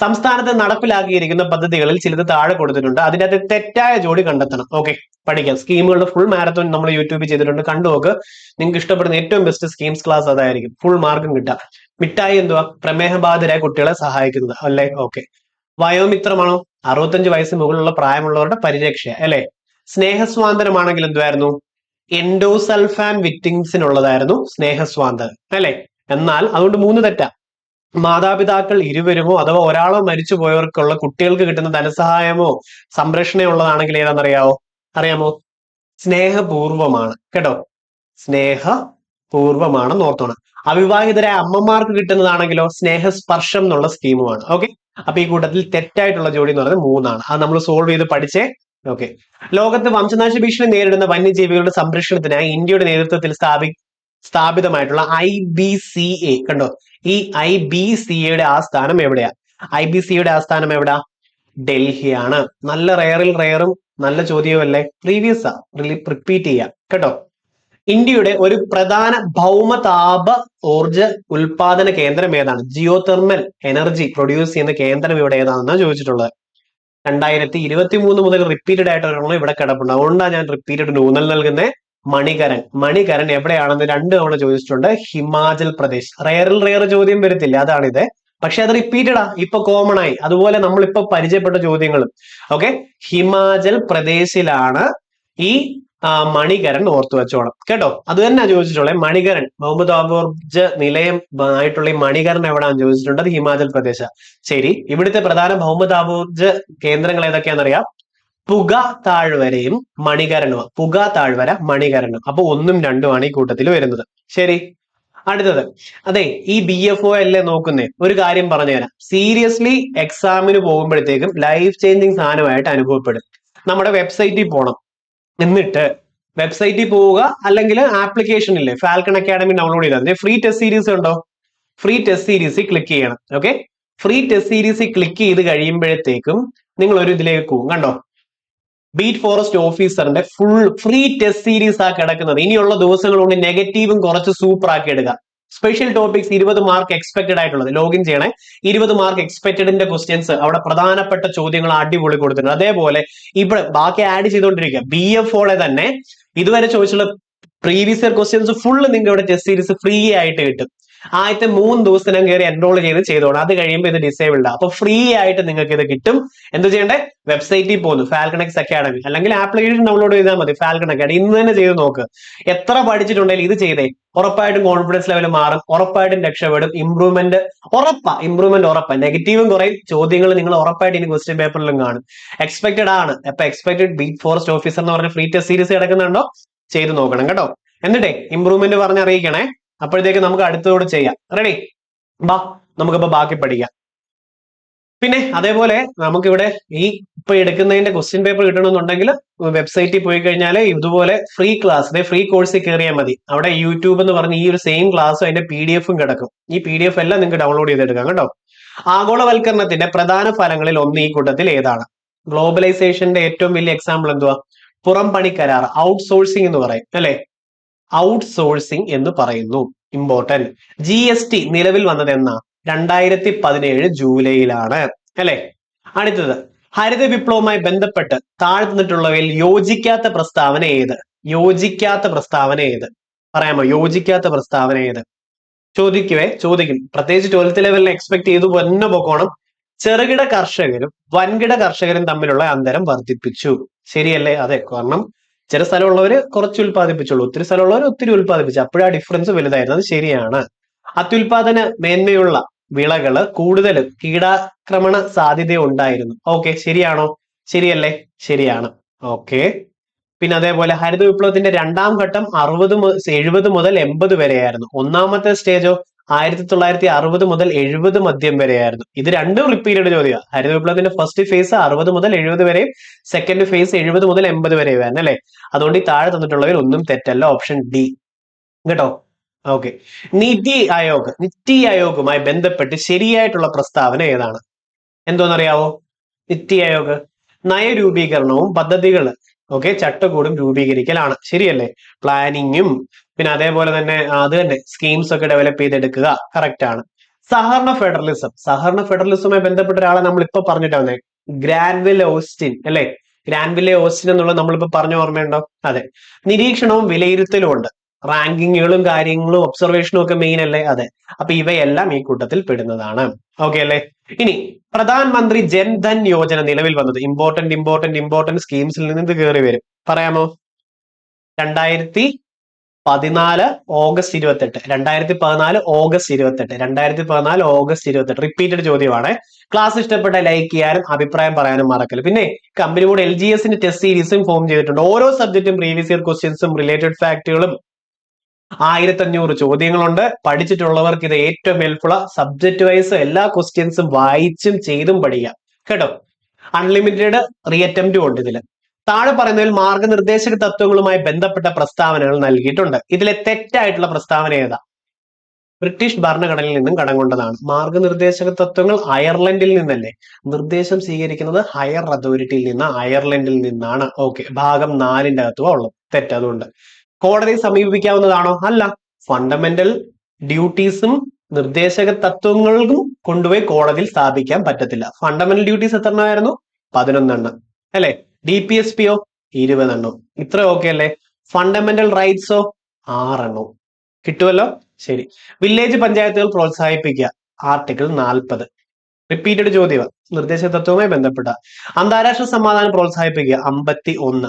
സംസ്ഥാനത്ത് നടപ്പിലാക്കിയിരിക്കുന്ന പദ്ധതികളിൽ ചിലത് താഴെ കൊടുത്തിട്ടുണ്ട്. അതിനകത്ത് തെറ്റായ ജോഡി കണ്ടെത്തണം. ഓക്കെ പഠിക്കാം. സ്കീമുകളുടെ ഫുൾ മാരത്തോൺ നമ്മൾ യൂട്യൂബിൽ ചെയ്തിട്ടുണ്ട്. കണ്ടു നോക്ക്. നിങ്ങൾക്ക് ഇഷ്ടപ്പെടുന്ന ഏറ്റവും ബെസ്റ്റ് സ്കീംസ് ക്ലാസ് അതായിരിക്കും. ഫുൾ മാർക്കും കിട്ടുക. മിഠായി എന്തുവാ? പ്രമേഹബാധിതരായ കുട്ടികളെ സഹായിക്കുന്നത്. അല്ലേ? ഓക്കെ വയോമിത്രമാണോ? അറുപത്തഞ്ച് വയസ്സ് മുകളിലുള്ള പ്രായമുള്ളവരുടെ പരിരക്ഷ അല്ലെ? സ്നേഹസ്വാതന്ത്ര്യമാണെങ്കിൽ എന്തുവായിരുന്നു? എൻഡോസൾഫാൻ വിറ്റിങ്സിനുള്ളതായിരുന്നു സ്നേഹസ്വാന്തനം അല്ലെ? എന്നാൽ അതുകൊണ്ട് മൂന്ന് തെറ്റാ. മാതാപിതാക്കൾ ഇരുവരുമോ അഥവാ ഒരാളോ മരിച്ചു പോയവർക്കുള്ള കുട്ടികൾക്ക് കിട്ടുന്ന ധനസഹായമോ സംരക്ഷണയോ ഉള്ളതാണെങ്കിൽ ഏതാണെന്നറിയാവോ? അറിയാമോ? സ്നേഹപൂർവമാണ്. കേട്ടോ? സ്നേഹപൂർവമാണെന്ന് ഓർത്തോണം. അവിവാഹിതരെ അമ്മമാർക്ക് കിട്ടുന്നതാണെങ്കിലോ സ്നേഹസ്പർശം എന്നുള്ള സ്കീമുമാണ്. ഓക്കെ അപ്പൊ ഈ കൂട്ടത്തിൽ തെറ്റായിട്ടുള്ള ജോഡി എന്ന് പറയുന്നത് മൂന്നാണ്. അത് നമ്മൾ സോൾവ് ചെയ്ത് പഠിച്ചേ. ഓക്കെ ലോകത്ത് വംശനാശ ഭീഷണി നേരിടുന്ന വന്യജീവികളുടെ സംരക്ഷണത്തിനായി ഇന്ത്യയുടെ നേതൃത്വത്തിൽ സ്ഥാപി സ്ഥാപിതമായിട്ടുള്ള ഐ ബി സി എ. കണ്ടോ? ഈ ഐ ബി സി എയുടെ ആസ്ഥാനം എവിടെയാ? ഐ ബി സിയുടെ ആസ്ഥാനം എവിടാ? ഡൽഹിയാണ്. നല്ല റെയറിൽ റെയറും നല്ല ചോദ്യവും അല്ലേ? പ്രീവിയസ് റിപ്പീറ്റ് ചെയ്യാം. കേട്ടോ? ഇന്ത്യയുടെ ഒരു പ്രധാന ഭൗമതാപ ഊർജ ഉൽപാദന കേന്ദ്രം ഏതാണ്? ജിയോ തെർമൽ എനർജി പ്രൊഡ്യൂസ് ചെയ്യുന്ന കേന്ദ്രം ഇവിടെ ഏതാണെന്നാണ് ചോദിച്ചിട്ടുള്ളത്. രണ്ടായിരത്തി ഇരുപത്തി മൂന്ന് മുതൽ റിപ്പീറ്റഡ് ആയിട്ട് ഒരെണ്ണം ഇവിടെ കിടപ്പുണ്ട്. അതുകൊണ്ടാണ് ഞാൻ റിപ്പീറ്റഡ് ഊന്നൽ നൽകുന്നത് മണികരൻ. മണികരൻ എവിടെയാണെന്ന് രണ്ട് തവണ ചോദിച്ചിട്ടുണ്ട്. ഹിമാചൽ പ്രദേശ്. റയറിൽ റയർ ചോദ്യം വരത്തില്ല. അതാണിത്. പക്ഷെ അത് റിപ്പീറ്റഡാ ഇപ്പൊ കോമൺ ആയി. അതുപോലെ നമ്മൾ ഇപ്പൊ പരിചയപ്പെട്ട ചോദ്യങ്ങളും. ഓക്കെ ഹിമാചൽ പ്രദേശിലാണ് ഈ മണികരൻ ഓർത്തു വെച്ചോളാം കേട്ടോ? അത് തന്നെ ചോദിച്ചിട്ടുള്ളത് മണികരൻ മുഹമ്മദ് അബോർജ് നിലയം ആയിട്ടുള്ള ഈ മണികരൻ ചോദിച്ചിട്ടുണ്ട്? അത് ഹിമാചൽ പ്രദേശ. ശരി ഇവിടുത്തെ പ്രധാന മുഹമ്മദ് താപോർജ കേന്ദ്രങ്ങൾ ഏതൊക്കെയാണെന്നറിയാം? പുക താഴ്വരയും മണികരനും പുക താഴ്വര മണികരനും. അപ്പൊ ഒന്നും രണ്ടുമാണ് ഈ കൂട്ടത്തിൽ വരുന്നത്. ശരി അടുത്തത്. അതെ ഈ ബി എഫ് ഒ അല്ലേ നോക്കുന്നേ? ഒരു കാര്യം പറഞ്ഞുതരാം. സീരിയസ്ലി എക്സാമിന് പോകുമ്പോഴത്തേക്കും ലൈഫ് ചേഞ്ചിങ് സാധനമായിട്ട് അനുഭവപ്പെടും. നമ്മുടെ വെബ്സൈറ്റിൽ പോകണം എന്നിട്ട് വെബ്സൈറ്റിൽ പോവുക അല്ലെങ്കിൽ ആപ്ലിക്കേഷൻ ഇല്ലേ? ഫാൽക്കൺ അക്കാഡമി ഡൗൺലോഡ് ചെയ്താൽ ഫ്രീ ടെസ്റ്റ് സീരീസ് ഉണ്ടോ? ഫ്രീ ടെസ്റ്റ് സീരീസിൽ ക്ലിക്ക് ചെയ്യണം. ഓക്കെ ഫ്രീ ടെസ്റ്റ് സീരീസിൽ ക്ലിക്ക് ചെയ്ത് കഴിയുമ്പോഴത്തേക്കും നിങ്ങൾ ഒരു ഇതിലേക്ക് പോകും. കണ്ടോ? ബീറ്റ് ഫോറസ്റ്റ് ഓഫീസറിന്റെ ഫുൾ ഫ്രീ ടെസ്റ്റ് സീരീസ് ആ കിടക്കുന്നത്. ഇനിയുള്ള ദിവസങ്ങൾ കൊണ്ട് നെഗറ്റീവും കുറച്ച് സൂപ്പർ ആക്കി എടുക്കുക. സ്പെഷ്യൽ ടോപ്പിക്സ് ഇരുപത് മാർക്ക് എക്സ്പെക്ടഡ് ആയിട്ടുള്ളത്. ലോഗിൻ ചെയ്യണേ. ഇരുപത് മാർക്ക് എക്സ്പെക്ടഡിന്റെ ക്വസ്റ്റ്യൻസ് അവിടെ പ്രധാനപ്പെട്ട ചോദ്യങ്ങൾ അടിപൊളി കൊടുത്തിട്ടുണ്ട്. അതേപോലെ ഇവിടെ ബാക്കി ആഡ് ചെയ്തുകൊണ്ടിരിക്കുക. ബി എഫ് ഓളെ തന്നെ ഇതുവരെ ചോദിച്ചുള്ള പ്രീവിയസ് ഇയർ ക്വസ്റ്റ്യൻസ് ഫുള്ള് നിങ്ങൾക്ക് ഇവിടെ ടെസ്റ്റ് സീരീസ് ഫ്രീ ആയിട്ട് കിട്ടും. ആദ്യത്തെ മൂന്ന് ദിവസത്തിനും കയറി എൻറോൾ ചെയ്ത് ചെയ്തോണം അത് കഴിയുമ്പോൾ ഇത് ഡിസേബിൾഡ് അപ്പൊ ഫ്രീ ആയിട്ട് നിങ്ങൾക്ക് ഇത് കിട്ടും. എന്ത് ചെയ്യണ്ടേ? വെബ്സൈറ്റിൽ പോകുന്നു ഫാൽക്കണക്സ് അക്കാഡമി അല്ലെങ്കിൽ ആപ്ലിക്കേഷൻ ഡൗൺലോഡ് ചെയ്താൽ മതി. ഫാൽക്കൺ അക്കാഡമി ഇന്ന് തന്നെ ചെയ്ത് നോക്ക്. എത്ര പഠിച്ചിട്ടുണ്ടെങ്കിലും ഇത് ചെയ്തേ. ഉറപ്പായിട്ടും കോൺഫിഡൻസ് ലെവൽ മാറും. ഉറപ്പായിട്ടും രക്ഷപ്പെടും. ഇമ്പ്രൂവ്മെന്റ് ഉറപ്പാ. ഇമ്പ്രൂവ്മെന്റ് ഉറപ്പാ. നെഗറ്റീവും കുറയും. ചോദ്യങ്ങൾ നിങ്ങൾ ഉറപ്പായിട്ട് ഇനി ക്വസ്റ്റ്യൻ പേപ്പറിലും കാണും. എക്സ്പെക്ടഡ് ആണ്. അപ്പൊ എക്സ്പെക്ടഡ് ബീറ്റ് ഫോറസ്റ്റ് ഓഫീസർ എന്ന് പറഞ്ഞ ഫ്രീ ടെസ്റ്റ് സീരീസ് കിടക്കുന്നുണ്ടോ? ചെയ്ത് നോക്കണം കേട്ടോ. എന്നിട്ടേ ഇമ്പ്രൂവ്മെന്റ് പറഞ്ഞ് അറിയിക്കണേ അപ്പോഴത്തേക്ക് നമുക്ക് അടുത്തതോട് ചെയ്യാം. റെഡി ബാ നമുക്കിപ്പോ ബാക്കി പഠിക്കാം. പിന്നെ അതേപോലെ നമുക്കിവിടെ ഈ ഇപ്പൊ എടുക്കുന്നതിന്റെ ക്വസ്റ്റ്യൻ പേപ്പർ കിട്ടണമെന്നുണ്ടെങ്കിൽ വെബ്സൈറ്റിൽ പോയി കഴിഞ്ഞാൽ ഇതുപോലെ ഫ്രീ ക്ലാസ് അതായത് ഫ്രീ കോഴ്സിൽ കയറിയാൽ മതി. അവിടെ യൂട്യൂബ് എന്ന് പറഞ്ഞ ഈ ഒരു സെയിം ക്ലാസ്സും അതിന്റെ പി ഡി എഫും കിടക്കും. ഈ പി ഡി എഫ് എല്ലാം നിങ്ങൾക്ക് ഡൗൺലോഡ് ചെയ്തെടുക്കാം കേട്ടോ. ആഗോളവൽക്കരണത്തിന്റെ പ്രധാന ഫലങ്ങളിൽ ഒന്ന് ഈ കൂട്ടത്തിൽ ഏതാണ്? ഗ്ലോബലൈസേഷന്റെ ഏറ്റവും വലിയ എക്സാമ്പിൾ എന്തുവാ? പുറം പണി കരാർ ഔട്ട്സോഴ്സിംഗ് എന്ന് പറയും അല്ലെ? ഔട്ട് സോഴ്സിംഗ് എന്ന് പറയുന്നു. ഇമ്പോർട്ടന്റ് ജി എസ് ടി നിലവിൽ വന്നത് എന്നാ? രണ്ടായിരത്തി പതിനേഴ് ജൂലൈയിലാണ്. അല്ലെ? അടുത്തത്. ഹരിത വിപ്ലവവുമായി ബന്ധപ്പെട്ട് താഴ്ന്നിട്ടുള്ളവയിൽ യോജിക്കാത്ത പ്രസ്താവന ഏത്? യോജിക്കാത്ത പ്രസ്താവന ഏത്? പറയാമോ? യോജിക്കാത്ത പ്രസ്താവന ഏത്? ചോദിക്കുവേ ചോദിക്കും. പ്രത്യേകിച്ച് ട്വൽത്ത് ലെവലിൽ എക്സ്പെക്ട് ചെയ്തു വന്ന പൊക്കോണം ചെറുകിട കർഷകരും വൻകിട കർഷകരും തമ്മിലുള്ള അന്തരം വർദ്ധിപ്പിച്ചു. ശരിയല്ലേ? അതെ. കാരണം ചില സ്ഥലമുള്ളവര് കുറച്ച് ഉൽപ്പാദിപ്പിച്ചുള്ളൂ. ഒത്തിരി സ്ഥലമുള്ളവർ ഒത്തിരി ഉൽപ്പാദിപ്പിച്ചു. അപ്പോഴാ ഡിഫറൻസ് വലുതായിരുന്നു അത് ശരിയാണ്. അത്യുൽപാദന മേന്മയുള്ള വിളകൾ കൂടുതൽ കീടാക്രമണ സാധ്യത ഉണ്ടായിരുന്നു ഓക്കെ ശരിയാണോ? ശരിയല്ലേ? ശരിയാണ്. ഓക്കെ പിന്നെ അതേപോലെ ഹരിത വിപ്ലവത്തിന്റെ രണ്ടാം ഘട്ടം അറുപത് എഴുപത് മുതൽ എൺപത് വരെയായിരുന്നു. ഒന്നാമത്തെ സ്റ്റേജോ ആയിരത്തി തൊള്ളായിരത്തി അറുപത് മുതൽ എഴുപത് മധ്യം വരെയായിരുന്നു. ഇത് രണ്ടും റിപ്പീറ്റഡ് ചോദ്യമാണ് ഹരിത വിപ്ലവത്തിന്റെ ഫസ്റ്റ് ഫേസ് അറുപത് മുതൽ എഴുപത് വരെയും സെക്കൻഡ് ഫേസ് എഴുപത് മുതൽ എൺപത് വരെയും ആയിരുന്നു അല്ലെ? അതുകൊണ്ട് ഈ താഴെ തന്നിട്ടുള്ളവർ ഒന്നും തെറ്റല്ല. ഓപ്ഷൻ ഡി കേട്ടോ? ഓക്കെ നിതി ആയോഗ്. നിത്തി ആയോഗുമായി ബന്ധപ്പെട്ട് ശരിയായിട്ടുള്ള പ്രസ്താവന ഏതാണ്? എന്തോന്നറിയാവോ? നിത്തി ആയോഗ്. നയരൂപീകരണവും പദ്ധതികൾ. ഓക്കെ ചട്ടക്കൂടും രൂപീകരിക്കലാണ്. ശരിയല്ലേ? പ്ലാനിങ്ങും പിന്നെ അതേപോലെ തന്നെ അത് തന്നെ സ്കീംസ് ഒക്കെ ഡെവലപ്പ് ചെയ്തെടുക്കുക കറക്റ്റ് ആണ്. സഹകരണ ഫെഡറലിസം സഹകരണ ഫെഡറലിസവുമായി ബന്ധപ്പെട്ട ഒരാളെ നമ്മൾ ഇപ്പൊ പറഞ്ഞിട്ടാ വന്നേ ഗ്രാൻവിൽ ഓസ്റ്റിൻ അല്ലെ? ഗ്രാൻവിലെ ഓസ്റ്റിൻ എന്നുള്ളത് നമ്മളിപ്പോ പറഞ്ഞ ഓർമ്മയുണ്ടോ? അതെ. നിരീക്ഷണവും വിലയിരുത്തലും ഉണ്ട്. റാങ്കിങ്ങുകളും കാര്യങ്ങളും ഒബ്സർവേഷനും ഒക്കെ മെയിൻ അല്ലേ? അതെ. അപ്പൊ ഇവയെല്ലാം ഈ കൂട്ടത്തിൽ പെടുന്നതാണ്. ഓക്കെ അല്ലേ? ഇനി പ്രധാനമന്ത്രി ജൻധൻ യോജന നിലവിൽ വന്നത്. ഇമ്പോർട്ടന്റ് ഇമ്പോർട്ടന്റ് ഇമ്പോർട്ടന്റ് സ്കീംസിൽ നിന്ന് ഇത് കയറി വരും. പറയാമോ? രണ്ടായിരത്തി പതിനാല് ഓഗസ്റ്റ് ഇരുപത്തെട്ട്. രണ്ടായിരത്തി പതിനാല് ഓഗസ്റ്റ് ഇരുപത്തെട്ട്. രണ്ടായിരത്തി പതിനാല് ഓഗസ്റ്റ് ഇരുപത്തെട്ട്. റിപ്പീറ്റഡ് ചോദ്യമാണ്. ക്ലാസ് ഇഷ്ടപ്പെട്ട ലൈക്ക് ചെയ്യാനും അഭിപ്രായം പറയാനും മറക്കൽ പിന്നെ കമ്പനി കൂടെ എൽ ജി എസിന്റെ ടെസ്റ്റ് സീരീസും ഫോം ചെയ്തിട്ടുണ്ട്. ഓരോ സബ്ജക്റ്റും പ്രീവിയസ് ഇയർ ക്വസ്റ്റ്യൻസും റിലേറ്റഡ് ഫാക്ടുകളും ആയിരത്തഞ്ഞൂറ് ചോദ്യങ്ങളുണ്ട്. പഠിച്ചിട്ടുള്ളവർക്ക് ഇത് ഏറ്റവും ഹെൽപ്ഫുൾ സബ്ജക്ട് വൈസ് എല്ലാ ക്വസ്റ്റ്യൻസും വായിച്ചും ചെയ്തും പഠിക്കാം. കേട്ടോ? അൺലിമിറ്റഡ് റീ അറ്റംപ്റ്റും ഉണ്ട് ഇതിൽ താഴെ പറയുന്നതിൽ മാർഗനിർദ്ദേശക തത്വങ്ങളുമായി ബന്ധപ്പെട്ട പ്രസ്താവനകൾ നൽകിയിട്ടുണ്ട്. ഇതിലെ തെറ്റായിട്ടുള്ള പ്രസ്താവന ഏതാ? ബ്രിട്ടീഷ് ഭരണഘടനയിൽ നിന്നും കടം കൊണ്ടതാണ്. മാർഗനിർദ്ദേശക തത്വങ്ങൾ അയർലൻഡിൽ നിന്നല്ലേ? നിർദ്ദേശം സ്വീകരിക്കുന്നത് ഹയർ അതോറിറ്റിയിൽ നിന്ന് അയർലൻഡിൽ നിന്നാണ്. ഓക്കെ ഭാഗം നാലിന്റെ അകത്തുവാ ഉള്ളത്. തെറ്റതുകൊണ്ട് കോടതി സമീപിക്കാവുന്നതാണോ അല്ല. ഫണ്ടമെന്റൽ ഡ്യൂട്ടീസും നിർദ്ദേശക തത്വങ്ങൾക്കും കൊണ്ടുപോയി കോടതിയിൽ സ്ഥാപിക്കാൻ പറ്റത്തില്ല. ഫണ്ടമെന്റൽ ഡ്യൂട്ടീസ് എത്ര എണ്ണമായിരുന്നു പതിനൊന്നെണ്ണം. അല്ലെ? ഡി പി എസ് പിയോ ഇരുപതെണ്ണം. ഇത്ര ഓക്കെ അല്ലേ? ഫണ്ടമെന്റൽ റൈറ്റ്സോ ആറെണ്ണം. കിട്ടുമല്ലോ ശരി. വില്ലേജ് പഞ്ചായത്തുകൾ പ്രോത്സാഹിപ്പിക്കുക. ആർട്ടിക്കിൾ നാൽപ്പത്. റിപ്പീറ്റഡ് ചോദ്യം നിർദ്ദേശ തത്വവുമായി ബന്ധപ്പെട്ട. അന്താരാഷ്ട്ര സമാധാനം പ്രോത്സാഹിപ്പിക്കുക. അമ്പത്തി ഒന്ന്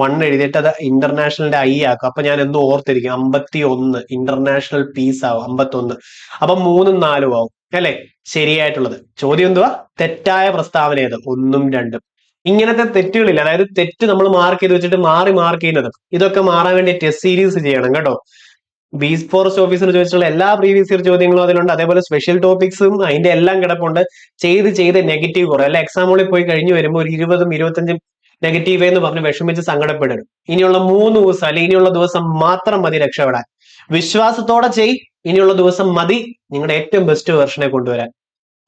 വൺ എഴുതിയിട്ട് അത് ഇന്റർനാഷണലിന്റെ ഐ ആക്കും. അപ്പൊ ഞാൻ എന്തോ ഓർത്തിരിക്കും. അമ്പത്തി ഒന്ന് ഇന്റർനാഷണൽ പീസ് ആവും. അമ്പത്തി ഒന്ന് അപ്പൊ മൂന്നും നാലും ആവും. അല്ലെ? ശരിയായിട്ടുള്ളത്. ചോദ്യം എന്തുവാ? തെറ്റായ പ്രസ്താവന ഏത്? ഒന്നും രണ്ടും. ഇങ്ങനത്തെ തെറ്റുകളില്ല. അതായത് തെറ്റ് നമ്മൾ മാർക്ക് ചെയ്ത് വെച്ചിട്ട് മാറി മാർക്ക് ചെയ്യുന്നത്. ഇതൊക്കെ മാറാൻ വേണ്ടി ടെസ്റ്റ് സീരീസ് ചെയ്യണം കേട്ടോ. ബീസ് ഫോറസ്റ്റ് ഓഫീസിന് ചോദിച്ചിട്ടുള്ള എല്ലാ പ്രീവിയസ് ഇയർ ചോദ്യങ്ങളും അതിലുണ്ട്. അതേപോലെ സ്പെഷ്യൽ ടോപ്പിക്സും അതിന്റെ എല്ലാം കിടപ്പുണ്ട്. ചെയ്ത് ചെയ്ത് നെഗറ്റീവ് കുറവ്. അല്ല എക്സാമുകളിൽ പോയി കഴിഞ്ഞു വരുമ്പോൾ ഒരു ഇരുപതും ഇരുപത്തഞ്ചും നെഗറ്റീവ് എന്ന് പറഞ്ഞ് വിഷമിച്ച് സങ്കടപ്പെടരുത്. ഇനിയുള്ള മൂന്ന് ദിവസം അല്ലെങ്കിൽ ഇനിയുള്ള ദിവസം മാത്രം മതി രക്ഷപ്പെടാൻ. വിശ്വാസത്തോടെ ചെയ് ഇനിയുള്ള ദിവസം മതി. നിങ്ങളുടെ ഏറ്റവും ബെസ്റ്റ് വെർഷനെ കൊണ്ടുവരാൻ.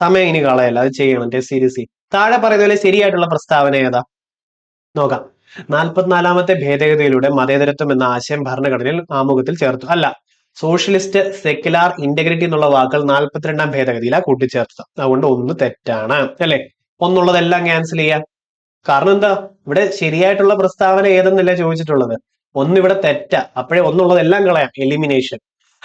സമയം ഇനി കളയല്ല. അത് ചെയ്യണം. ടെസ്റ്റ് സീരീസ് താഴെ പറയുന്ന പോലെ ശരിയായിട്ടുള്ള പ്രസ്താവന ഏതാ? നോക്കാം. നാൽപ്പത്തിനാലാമത്തെ ഭേദഗതിയിലൂടെ മതേതരത്വം എന്ന ആശയം ഭരണഘടനയിൽ ആമുഖത്തിൽ ചേർത്തു. അല്ല സോഷ്യലിസ്റ്റ് സെക്യുലാർ ഇന്റഗ്രിറ്റി എന്നുള്ള വാക്കുകൾ നാൽപ്പത്തിരണ്ടാം ഭേദഗതിയിലാ കൂട്ടിച്ചേർത്തത്. അതുകൊണ്ട് ഒന്ന് തെറ്റാണ് അല്ലെ? ഒന്നുള്ളതെല്ലാം ക്യാൻസൽ ചെയ്യാം. കാരണം എന്താ? ഇവിടെ ശരിയായിട്ടുള്ള പ്രസ്താവന ഏതെന്നല്ല ചോദിച്ചിട്ടുള്ളത്? ഒന്നിവിടെ തെറ്റ. അപ്പോഴേ ഒന്നുള്ളതെല്ലാം കളയാം. എലിമിനേഷൻ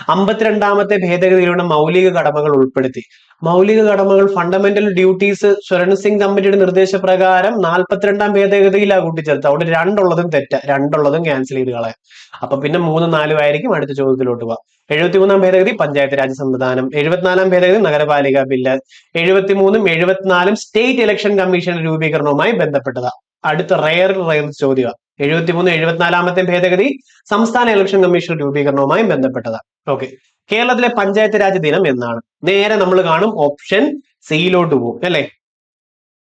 അമ്പത്തിരണ്ടാമത്തെ ഭേദഗതിയിലൂടെ മൗലിക കടമകൾ ഉൾപ്പെടുത്തി. മൗലിക കടമകൾ ഫണ്ടമെന്റൽ ഡ്യൂട്ടീസ് സുരൺ സിംഗ് കമ്മിറ്റിയുടെ നിർദ്ദേശപ്രകാരം നാൽപ്പത്തിരണ്ടാം ഭേദഗതിയിലാണ് കൂട്ടിച്ചേർത്ത് അവിടെ രണ്ടുള്ളതും തെറ്റ. രണ്ടുള്ളതും ക്യാൻസൽ ചെയ്ത് കളയാം. അപ്പൊ പിന്നെ മൂന്ന് നാലും ആയിരിക്കും അടുത്ത ചോദ്യത്തിലോട്ട് പോവാം. എഴുപത്തിമൂന്നാം ഭേദഗതി പഞ്ചായത്ത് രാജ് സംവിധാനം. എഴുപത്തിനാലാം ഭേദഗതി നഗരപാലിക ബില്ല്. എഴുപത്തിമൂന്നും എഴുപത്തിനാലും സ്റ്റേറ്റ് ഇലക്ഷൻ കമ്മീഷൻ രൂപീകരണവുമായി ബന്ധപ്പെട്ടതാണ് അടുത്ത റയർ റയർ ചോദ്യം എഴുപത്തിമൂന്ന് എഴുപത്തിനാലാമത്തെ ഭേദഗതി സംസ്ഥാന ഇലക്ഷൻ കമ്മീഷൻ രൂപീകരണവുമായി ബന്ധപ്പെട്ടതാണ്. ഓക്കെ കേരളത്തിലെ പഞ്ചായത്ത് രാജ് ദിനം എന്നാണ്. നേരെ നമ്മൾ കാണും ഓപ്ഷൻ സിയിലോട്ട് പോകും അല്ലെ?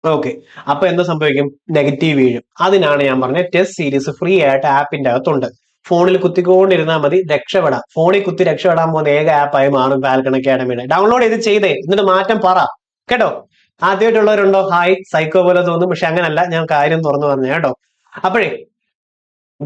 ഓക്കെ അപ്പൊ എന്താ സംഭവിക്കും? നെഗറ്റീവ് വീഴും. അതിനാണ് ഞാൻ പറഞ്ഞത് ടെസ്റ്റ് സീരീസ് ഫ്രീ ആയിട്ട് ആപ്പിന്റെ അകത്തുണ്ട്. ഫോണിൽ കുത്തിക്കൊണ്ടിരുന്നാൽ മതി രക്ഷപ്പെടാം. ഫോണിൽ കുത്തി രക്ഷപ്പെടാൻ പോകുന്ന ഏക ആപ്പായി മാറും ഫാൽക്കൺ അക്കാഡമിയുടെ ഡൗൺലോഡ് ചെയ്ത് ചെയ്തേ. എന്നിട്ട് മാറ്റം പറ. കേട്ടോ? ആദ്യമായിട്ടുള്ളവരുണ്ടോ? ഹായ് സൈക്കോ പോലെ തോന്നും. പക്ഷെ അങ്ങനല്ല. ഞാൻ കാര്യം തുറന്നു പറഞ്ഞു കേട്ടോ. അപ്പോഴേ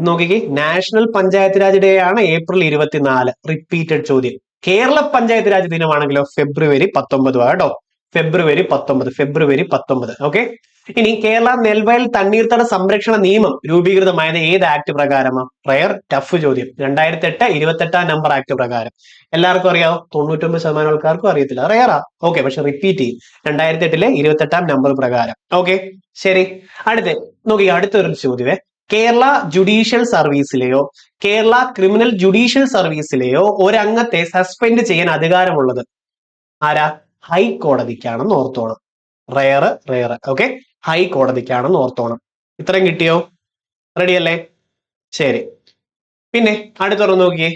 നോക്കിക്കേ നാഷണൽ പഞ്ചായത്ത് രാജ് ഡേ ആണ് ഏപ്രിൽ ഇരുപത്തിനാല്. റിപ്പീറ്റഡ് ചോദ്യം. കേരള പഞ്ചായത്ത് രാജ് ദിനമാണെങ്കിലോ? ഫെബ്രുവരി പത്തൊമ്പത് കേട്ടോ. ഫെബ്രുവരി പത്തൊമ്പത് ഫെബ്രുവരി പത്തൊമ്പത്. ഓക്കെ? ഇനി കേരള നെൽവയൽ തണ്ണീർത്തട സംരക്ഷണ നിയമം രൂപീകൃതമായത് ഏത് ആക്ട് പ്രകാരമാണ് പ്രയർ ടഫ് ചോദ്യം. രണ്ടായിരത്തി എട്ട് ഇരുപത്തെട്ടാം നമ്പർ ആക്ട് പ്രകാരം. എല്ലാവർക്കും അറിയാവോ? തൊണ്ണൂറ്റൊമ്പത് ശതമാനം ആൾക്കാർക്കും അറിയത്തില്ല. റയറാ. ഓക്കെ പക്ഷെ റിപ്പീറ്റ് ചെയ്യും. രണ്ടായിരത്തി എട്ടിലെ ഇരുപത്തെട്ടാം നമ്പർ പ്രകാരം. ഓക്കെ? ശരി. അടുത്ത് നോക്കി അടുത്തൊരു ചോദ്യമേ. കേരള ജുഡീഷ്യൽ സർവീസിലെയോ കേരള ക്രിമിനൽ ജുഡീഷ്യൽ സർവീസിലെയോ ഒരംഗത്തെ സസ്പെൻഡ് ചെയ്യാൻ അധികാരമുള്ളത് ആരാ? ഹൈക്കോടതിക്കാണെന്ന് ഓർത്തോണം. റയർ റയർ ഓക്കെ ഹൈക്കോടതിക്കാണെന്ന് ഓർത്തോണം. ഇത്രയും കിട്ടിയോ? റെഡി അല്ലേ? ശരി. പിന്നെ അടുത്തൊന്ന് നോക്കിയേ.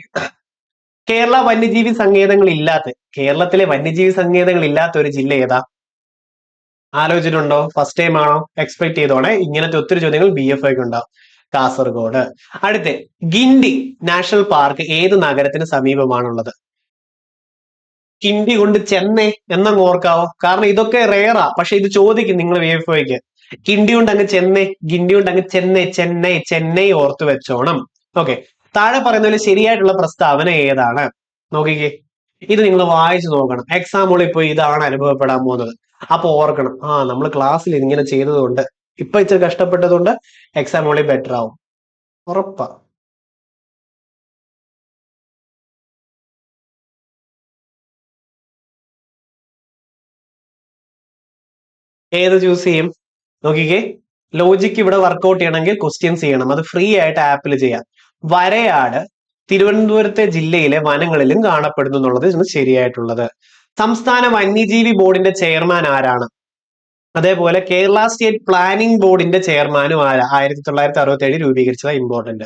കേരള വന്യജീവി സങ്കേതങ്ങൾ ഇല്ലാത്ത കേരളത്തിലെ വന്യജീവി സങ്കേതങ്ങൾ ഇല്ലാത്ത ഒരു ജില്ല ഏതാ? ആലോചിച്ചിട്ടുണ്ടോ? ഫസ്റ്റ് ടൈം ആണോ? എക്സ്പെക്ട് ചെയ്തോണേ. ഇങ്ങനത്തെ ഒത്തിരി ചോദ്യങ്ങൾ ബി എഫ് ഐക്ക് ഉണ്ടാവും. കാസർഗോഡ്. അടുത്ത ഗിണ്ടി നാഷണൽ പാർക്ക് ഏത് നഗരത്തിന് സമീപമാണുള്ളത്? കിണ്ടി കൊണ്ട് ചെന്നൈ എന്നങ്ങ് ഓർക്കാവോ? കാരണം ഇതൊക്കെ റേറാ പക്ഷെ ഇത് ചോദിക്കും നിങ്ങൾ വി എഫ് ഐക്ക് കിണ്ടി കൊണ്ട് അങ്ങ് ചെന്നൈ ഗിണ്ടി കൊണ്ട് അങ്ങ് ചെന്നൈ ചെന്നൈ ചെന്നൈ ഓർത്ത് വെച്ചോണം. ഓക്കെ താഴെ പറയുന്നതിൽ ശരിയായിട്ടുള്ള പ്രസ്താവന ഏതാണ്? നോക്കിക്കേ. ഇത് നിങ്ങൾ വായിച്ചു നോക്കണം. എക്സാമ്പിൾ ഇപ്പോൾ ഇതാണ് അനുഭവപ്പെടാൻ പോകുന്നത്. അപ്പൊ ഓർക്കണം. ആ നമ്മൾ ക്ലാസ്സിൽ ഇങ്ങനെ ചെയ്തതുകൊണ്ട് ഇപ്പൊ ഇച്ചിരി കഷ്ടപ്പെട്ടതുകൊണ്ട് എക്സാം ഓളി ബെറ്റർ ആവും. ഉറപ്പാ. ഏത് ചൂസ് ചെയ്യും? നോക്കിക്കേ. ലോജിക്ക് ഇവിടെ വർക്ക്ഔട്ട് ചെയ്യണമെങ്കിൽ ക്വസ്റ്റ്യൻസ് ചെയ്യണം. അത് ഫ്രീ ആയിട്ട് ആപ്പിൽ ചെയ്യാം. വരയാട് തിരുവനന്തപുരത്തെ ജില്ലയിലെ വനങ്ങളിലും കാണപ്പെടുന്നു എന്നുള്ളത് ഇന്ന് ശരിയായിട്ടുള്ളത്. സംസ്ഥാന വന്യജീവി ബോർഡിന്റെ ചെയർമാൻ ആരാണ്? അതേപോലെ കേരള സ്റ്റേറ്റ് പ്ലാനിംഗ് ബോർഡിന്റെ ചെയർമാനും ആരാ? ആയിരത്തി തൊള്ളായിരത്തി അറുപത്തി ഏഴ് രൂപീകരിച്ചത് ഇമ്പോർട്ടന്റ്.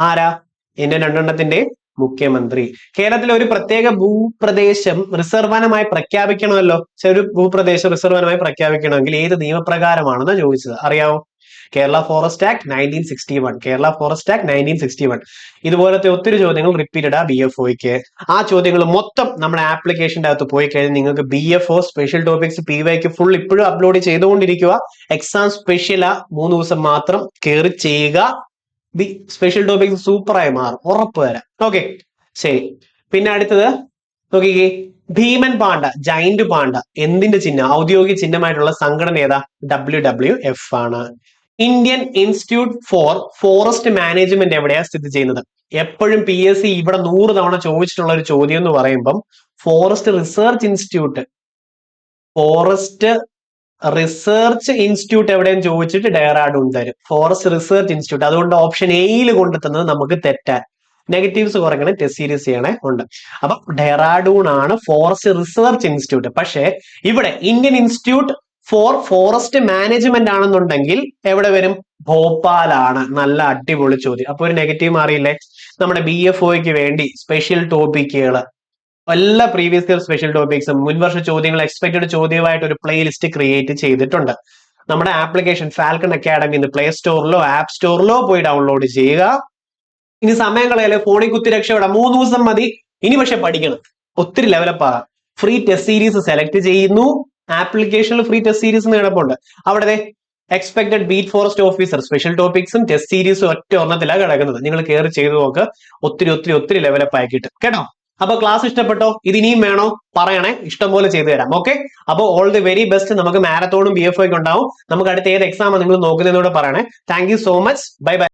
ആരാ? ഇന്ത്യൻ രണ്ടെണ്ണത്തിന്റെ മുഖ്യമന്ത്രി. കേരളത്തിലെ ഒരു പ്രത്യേക ഭൂപ്രദേശം റിസർവ് വനമായി പ്രഖ്യാപിക്കണമല്ലോ. ഒരു ഭൂപ്രദേശം റിസർവ് വനമായി പ്രഖ്യാപിക്കണമെങ്കിൽ ഏത് നിയമപ്രകാരമാണെന്ന് ചോദിച്ചത്? അറിയാവോ? Kerala forest act nineteen sixty one Kerala forest act nineteen sixty one ഇതുപോലത്തെ ഒത്തിരി ചോദ്യങ്ങൾ റിപ്പീറ്റഡ് ആ ബി എഫ് ഒക്ക് ആ ചോദ്യങ്ങൾ മൊത്തം നമ്മുടെ ആപ്ലിക്കേഷന്റെ അകത്ത് പോയി കഴിഞ്ഞാൽ നിങ്ങൾക്ക് B F O special topics P Y Q full ഇപ്പോഴും അപ്ലോഡ് ചെയ്തുകൊണ്ടിരിക്കുക. എക്സാം സ്പെഷ്യലാ മൂന്ന് ദിവസം മാത്രം കയറി ചെയ്യുക. ബി സ്പെഷ്യൽ ടോപ്പിക്സ് സൂപ്പറായി മാറും. ഉറപ്പ് തരാം ഓക്കെ ശരി. പിന്നെ അടുത്തത് നോക്കിക്കേ. ഭീമൻ പാണ്ഡ ജൈന്റ് പാണ്ഡ എന്തിന്റെ ചിഹ്നം? ഔദ്യോഗിക ചിഹ്നമായിട്ടുള്ള സംഘടന ഏതാ? ഡബ്ല്യു ഡബ്ല്യു എഫ് ആണ്. Indian institute for forest management എവിടെയാണ് സ്ഥിതി ചെയ്യുന്നത്? എപ്പോഴും പി എസ് സി ഇവിടെ നൂറ് തവണ ചോദിച്ചിട്ടുള്ള ഒരു ചോദ്യം എന്ന് പറയുമ്പം forest research institute forest research institute എവിടെയും ചോദിച്ചിട്ട് ഡെയറാഡൂൺ തരും. ഫോറസ്റ്റ് റിസർച്ച് ഇൻസ്റ്റിറ്റ്യൂട്ട് അതുകൊണ്ട് ഓപ്ഷൻ എയിൽ കൊണ്ടെത്തുന്നത് നമുക്ക് തെറ്റാൻ. നെഗറ്റീവ്സ് കുറയ്ക്കണം ടെസ്റ്റ് സീരീസ് ചെയ്യണേ ഉണ്ട്. അപ്പൊ ഡെറാഡൂൺ ആണ് ഫോറസ്റ്റ് റിസർച്ച് ഇൻസ്റ്റിറ്റ്യൂട്ട് പക്ഷേ ഇവിടെ Indian institute for forest management ആണെന്നുണ്ടെങ്കിൽ എവിടെ വരും? ഭോപ്പാലാണ്. നല്ല അടിപൊളി ചോദ്യം. അപ്പൊ ഒരു നെഗറ്റീവ് മാറിയില്ലേ? നമ്മുടെ ബി എഫ് ഒക്ക് വേണ്ടി സ്പെഷ്യൽ ടോപ്പിക്കുകൾ എല്ലാ പ്രീവിയസ് ഇയർ സ്പെഷ്യൽ ടോപ്പിക്സും മുൻവർഷ ചോദ്യങ്ങൾ എക്സ്പെക്റ്റഡ് ചോദ്യമായിട്ട് ഒരു പ്ലേ ലിസ്റ്റ് ക്രിയേറ്റ് ചെയ്തിട്ടുണ്ട്. നമ്മുടെ ആപ്ലിക്കേഷൻ ഫാൽക്കൺ അക്കാഡമി ഇന്ന് പ്ലേ സ്റ്റോറിലോ ആപ്പ് സ്റ്റോറിലോ പോയി ഡൗൺലോഡ് ചെയ്യുക. ഇനി സമയം കളയല്ലേ? ഫോണിൽ കുത്തി രക്ഷപ്പെടാം. മൂന്ന് ദിവസം മതി. ഇനി പക്ഷെ പഠിക്കണം. ഒത്തിരി ലെവലപ്പ് ആകാം. ഫ്രീ ടെസ്റ്റ് സീരീസ് സെലക്ട് ചെയ്യുന്നു. ആപ്ലിക്കേഷനിൽ ഫ്രീ ടെസ്റ്റ് സീരീസ് കിടപ്പുണ്ട് അവിടെ expected beat forest officer special ടോപ്പിക്സും test സീരീസും ഒറ്റ ഒരെണ്ണത്തിലാണ് കിടക്കുന്നത്. നിങ്ങൾ കയറി ചെയ്തു നോക്ക് ഒത്തിരി ഒത്തിരി ഒത്തിരി ലെവലപ്പ് ആയി കിട്ടും കേട്ടോ? അപ്പൊ ക്ലാസ് ഇഷ്ടപ്പെട്ടോ? ഇത് ഇനിയും വേണോ? പറയണേ. ഇഷ്ടം പോലെ ചെയ്തു തരാം. ഓക്കെ അപ്പോൾ ഓൾ ദി വെരി ബെസ്റ്റ് നമുക്ക് മാരത്തോണും ബി എഫ് ഒക്കെ ഉണ്ടാവും. നമുക്ക് അടുത്ത ഏത് എക്സാമാണ് നിങ്ങൾ നോക്കുന്നതിനോട് പറയണേ. Thank so much bye bye